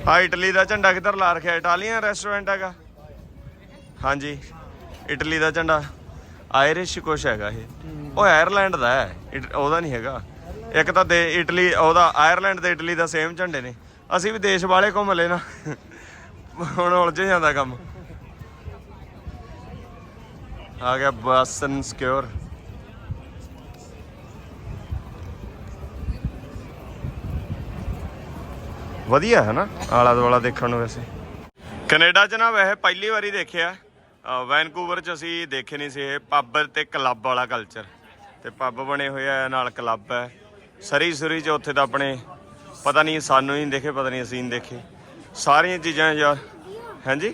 ਆ ਇਟਲੀ ਦਾ ਝੰਡਾ ਕਿੱਧਰ ਲਾ ਰੱਖਿਆ? ਇਟਾਲੀਅਨ ਰੈਸਟੋਰੈਂਟ ਹੈਗਾ। ਹਾਂਜੀ, ਇਟਲੀ ਦਾ ਝੰਡਾ। ਆਇਰਿਸ਼ ਕੁਛ ਹੈਗਾ ਇਹ। ਉਹ ਆਇਰਲੈਂਡ ਦਾ ਹੈ, ਇਟ- ਉਹਦਾ ਨਹੀਂ ਹੈਗਾ। ਇੱਕ ਤਾਂ ਦੇ ਇਟਲੀ, ਉਹਦਾ ਆਇਰਲੈਂਡ ਤੇ ਇਟਲੀ ਦਾ ਸੇਮ ਝੰਡੇ ਨੇ। ਅਸੀਂ ਵੀ ਦੇਸ਼ ਵਾਲੇ ਘੁੰਮ ਲਏ ਨਾ। ਹੁਣ ਉਲਝ ਜਾਂਦਾ ਕੰਮ। ਆ ਗਿਆ ਬਸਨ ਸਿਕਿਉਰ ਵਧੀਆ ਹੈ ਨਾ, ਆਲਾ ਦੁਆਲਾ ਦੇਖਣ ਨੂੰ ਵੈਸੇ। ਕੈਨੇਡਾ 'ਚ ਨਾ ਵੈਸੇ ਪਹਿਲੀ ਵਾਰੀ ਦੇਖਿਆ। ਵੈਨਕੂਵਰ 'ਚ ਅਸੀਂ ਦੇਖੇ ਨਹੀਂ ਸੀ, ਇਹ ਪੱਬ ਤੇ ਕਲੱਬ ਵਾਲਾ ਕਲਚਰ ਤੇ ਪੱਬ ਬਣੇ ਹੋਏ ਆ ਨਾਲ ਕਲੱਬ ਹੈ। ਸਰੀ ਸੁਰੀ 'ਚ ਉੱਥੇ ਤਾਂ ਆਪਣੇ ਪਤਾ ਨਹੀਂ ਸਾਨੂੰ ਹੀ ਨਹੀਂ ਦੇਖੇ, ਪਤਾ ਨਹੀਂ ਅਸੀਂ ਨਹੀਂ ਦੇਖੇ। ਸਾਰੀਆਂ ਚੀਜ਼ਾਂ ਯਾਰ ਹਾਂਜੀ?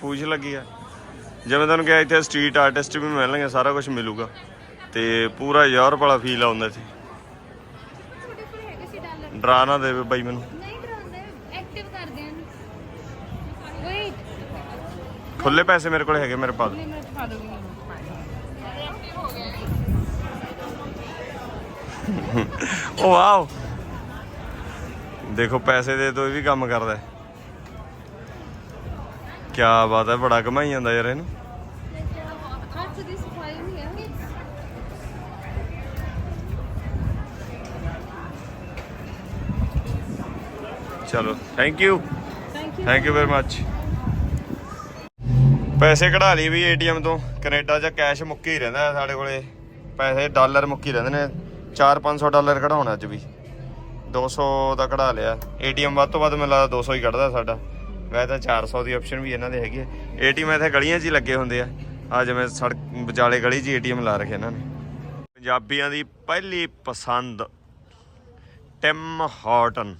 ਪੂਛ ਲੱਗੀ ਆ। ਜਿਵੇਂ ਤੁਹਾਨੂੰ ਕਿਹਾ, ਇੱਥੇ ਸਟਰੀਟ ਆਰਟਿਸਟ ਵੀ ਮਿਲਣਗੇ, ਸਾਰਾ ਕੁਝ ਮਿਲੂਗਾ। ਤੇ ਪੂਰਾ ਯੂਰਪ ਵਾਲਾ ਫੀਲ ਆਉਂਦਾ ਸੀ ਡਰਾ ਨਾ ਦੇਵੇ ਬਾਈ ਮੈਨੂੰ ਨਹੀਂ ਡਰਾਉਂਦੇ ਐਕਟਿਵ ਕਰਦੇ ਹਨ ਵੇਟ ਖੁੱਲੇ ਪੈਸੇ ਮੇਰੇ ਕੋਲ ਹੈਗੇ ਮੇਰੇ ਪਾਸ ਓ ਵਾਓ। ਦੇਖੋ ਪੈਸੇ ਦੇ ਤੋਂ ਇਹ ਵੀ ਕੰਮ ਕਰਦਾ ਹੈ। ਕੀ ਬਾਤ ਹੈ ਬੜਾ ਕਮਾਈ ਜਾਂਦਾ ਯਾਰ ਇਹਨੂੰ। ਚਲੋ thank you thank you very much ਪੈਸੇ ਕਢਾ ਲਈ ਵੀ ਏਟੀਐਮ ਤੋਂ। ਕੈਨੇਡਾ 'ਚ ਕੈਸ਼ ਮੁੱਕੀ ਹੀ ਰਹਿੰਦਾ ਸਾਡੇ ਕੋਲੇ। ਪੈਸੇ ਡਾਲਰ ਮੁੱਕੀ ਰਹਿੰਦੇ ਨੇ। 4-500 ਡਾਲਰ ਕਢਾਉਣਾ ਅੱਜ ਵੀ। 200 ਦਾ ਕਢਾ ਲਿਆ। ਏਟੀਐਮ ਵੱਧ ਤੋਂ ਵੱਧ ਮੈਨੂੰ ਲੱਗਦਾ 200 ਹੀ ਕੱਢਦਾ ਸਾਡਾ। ਵੈਸੇ ਤਾਂ 400 ਦੀ ਆਪਸ਼ਨ ਵੀ ਇਹਨਾਂ ਦੇ ਹੈਗੀ ਹੈ। ਏਟੀਐਮ ਇੱਥੇ ਗਲੀਆਂ 'ਚ ਹੀ ਲੱਗੇ ਹੁੰਦੇ ਆ। ਆ ਜਿਵੇਂ ਸੜਕ, ਵਿਚਾਲੇ ਗਲੀ 'ਚ ਏਟੀਐਮ ਲਾ ਰੱਖੇ ਇਹਨਾਂ ਨੇ। ਪੰਜਾਬੀਆਂ ਦੀ ਪਹਿਲੀ ਪਸੰਦ, ਟਿਮ ਹਾਰਟਨ।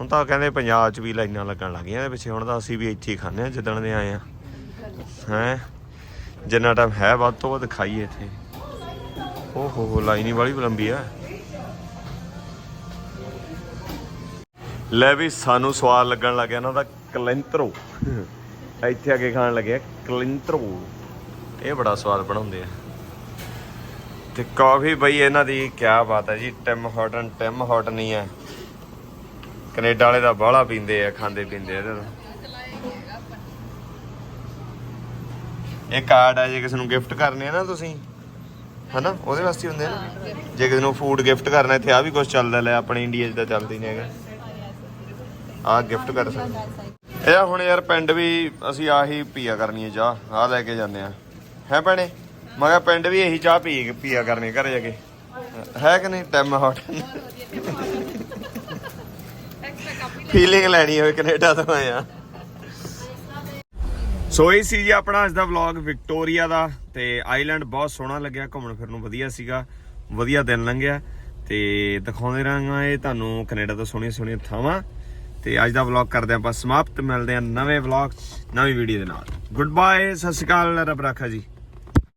ਹੁਣ ਤਾਂ ਕਹਿੰਦੇ ਪੰਜਾਬ 'ਚ ਵੀ ਲਾਈਨਾਂ ਲੱਗਣ ਲੱਗ ਗਈਆਂ ਇਹਦੇ ਪਿੱਛੇ, ਹੁਣ ਤਾਂ ਅਸੀਂ ਵੀ ਇੱਥੇ ਹੀ ਖਾਂਦੇ ਆ ਜਿੱਦਣ ਦੇ ਆਏ ਆ ਹੈ? ਜਿੰਨਾ ਟਾਈਮ ਹੈ ਵੱਧ ਤੋਂ ਵੱਧ ਖਾਈਏ ਇੱਥੇ। ਓ ਹੋ ਹੋ ਲਾਈਨ ਹੀ ਵਾਲੀ ਲੰਬੀ ਆ। ਲੈ ਵੀ ਸਾਨੂੰ ਸਵਾਦ ਲੱਗਣ ਲੱਗ ਗਿਆ ਇਹਨਾਂ ਦਾ ਕਲਿੰਤਰੋ। ਇੱਥੇ ਆ ਕੇ ਖਾਣ ਲੱਗਿਆ ਕਲਿੰਤਰੋ। ਇਹ ਬੜਾ ਸਵਾਦ ਬਣਾਉਂਦੇ ਆ। ਤੇ ਕਾਫੀ ਬਈ ਇਹਨਾਂ ਦੀ ਕੀ ਬਾਤ ਹੈ ਜੀ, ਟਿਮ ਹਾਰਟਨ ਟਿਮ ਹਾਰਟਨ ਹੀ ਹੈ। ਕੈਨੇਡਾ ਵਾਲੇ ਦਾ ਬਾਹਲਾ ਪੀਂਦੇ ਆ, ਖਾਂਦੇ ਪੀਂਦੇ ਆ ਇਹਦੇ ਤੋਂ। ਇਹ ਕਾਰਡ ਆ, ਜੇ ਕਿਸੇ ਨੂੰ ਗਿਫਟ ਕਰਨੇ ਆ ਨਾ ਤੁਸੀਂ, ਹਨਾ, ਉਹਦੇ ਵਾਸਤੇ ਹੁੰਦੇ ਆ ਨਾ। ਜੇ ਕਿਸੇ ਨੂੰ ਫੂਡ ਗਿਫਟ ਕਰਨਾ ਇੱਥੇ ਆ ਵੀ ਕੁਝ ਚੱਲਦਾ, ਲੈ ਆਪਣੇ ਇੰਡੀਆ 'ਚ ਤਾਂ ਚੱਲਦੀ ਨਹੀਂ ਹੈਗਾ। ਆ ਗਿਫਟ ਕਰ ਸਕਦੇ। ਇਹ ਹੁਣ ਯਾਰ ਪਿੰਡ ਵੀ ਅਸੀਂ ਆਹੀ ਪੀਆ ਕਰਨੀ ਹੈ ਚਾਹ ਆ ਲੈ ਕੇ ਜਾਂਦੇ ਆ। ਹੈ ਭੈਣੇ? ਮੈਂ ਕਿਹਾ ਪਿੰਡ ਵੀ ਇਹੀ ਚਾਹ ਪੀ, ਪੀਆ ਕਰਨੀ ਘਰੇ ਜਾ ਕੇ। ਹੈ ਕਿ ਨਹੀਂ? ਟੈਮ ਹੌਟ ਫੀਲਿੰਗ ਲੈਣੀ ਹੋਵੇ ਕੈਨੇਡਾ ਤੋਂ ਆਇਆ ਸੋ ਇਹ ਸੀ ਜੀ ਆਪਣਾ ਅੱਜ ਦਾ ਵਲੌਗ ਵਿਕਟੋਰੀਆ ਦਾ ਤੇ ਆਈਲੈਂਡ ਬਹੁਤ ਸੋਹਣਾ ਲੱਗਿਆ, ਘੁੰਮਣ ਫਿਰਨ ਨੂੰ ਵਧੀਆ ਸੀਗਾ, ਵਧੀਆ ਦਿਨ ਲੰਘਿਆ ਤੇ ਦਿਖਾਉਂਦੇ ਰਹਾਂਗੇ ਤੁਹਾਨੂੰ ਕੈਨੇਡਾ ਤੋਂ ਸੋਹਣੀਆਂ ਸੋਹਣੀਆਂ ਥਾਵਾਂ। ਤੇ ਅੱਜ ਦਾ ਵਲੌਗ ਕਰਦੇ ਆਪਾਂ ਸਮਾਪਤ, ਮਿਲਦੇ ਹਾਂ ਨਵੇਂ ਵਲੌਗ ਨਵੀਂ ਵੀਡੀਓ ਦੇ ਨਾਲ। ਗੁੱਡ ਬਾਏ ਸਤਿ ਸ਼੍ਰੀ ਅਕਾਲ, ਰੱਬ ਰਾਖਾ ਜੀ।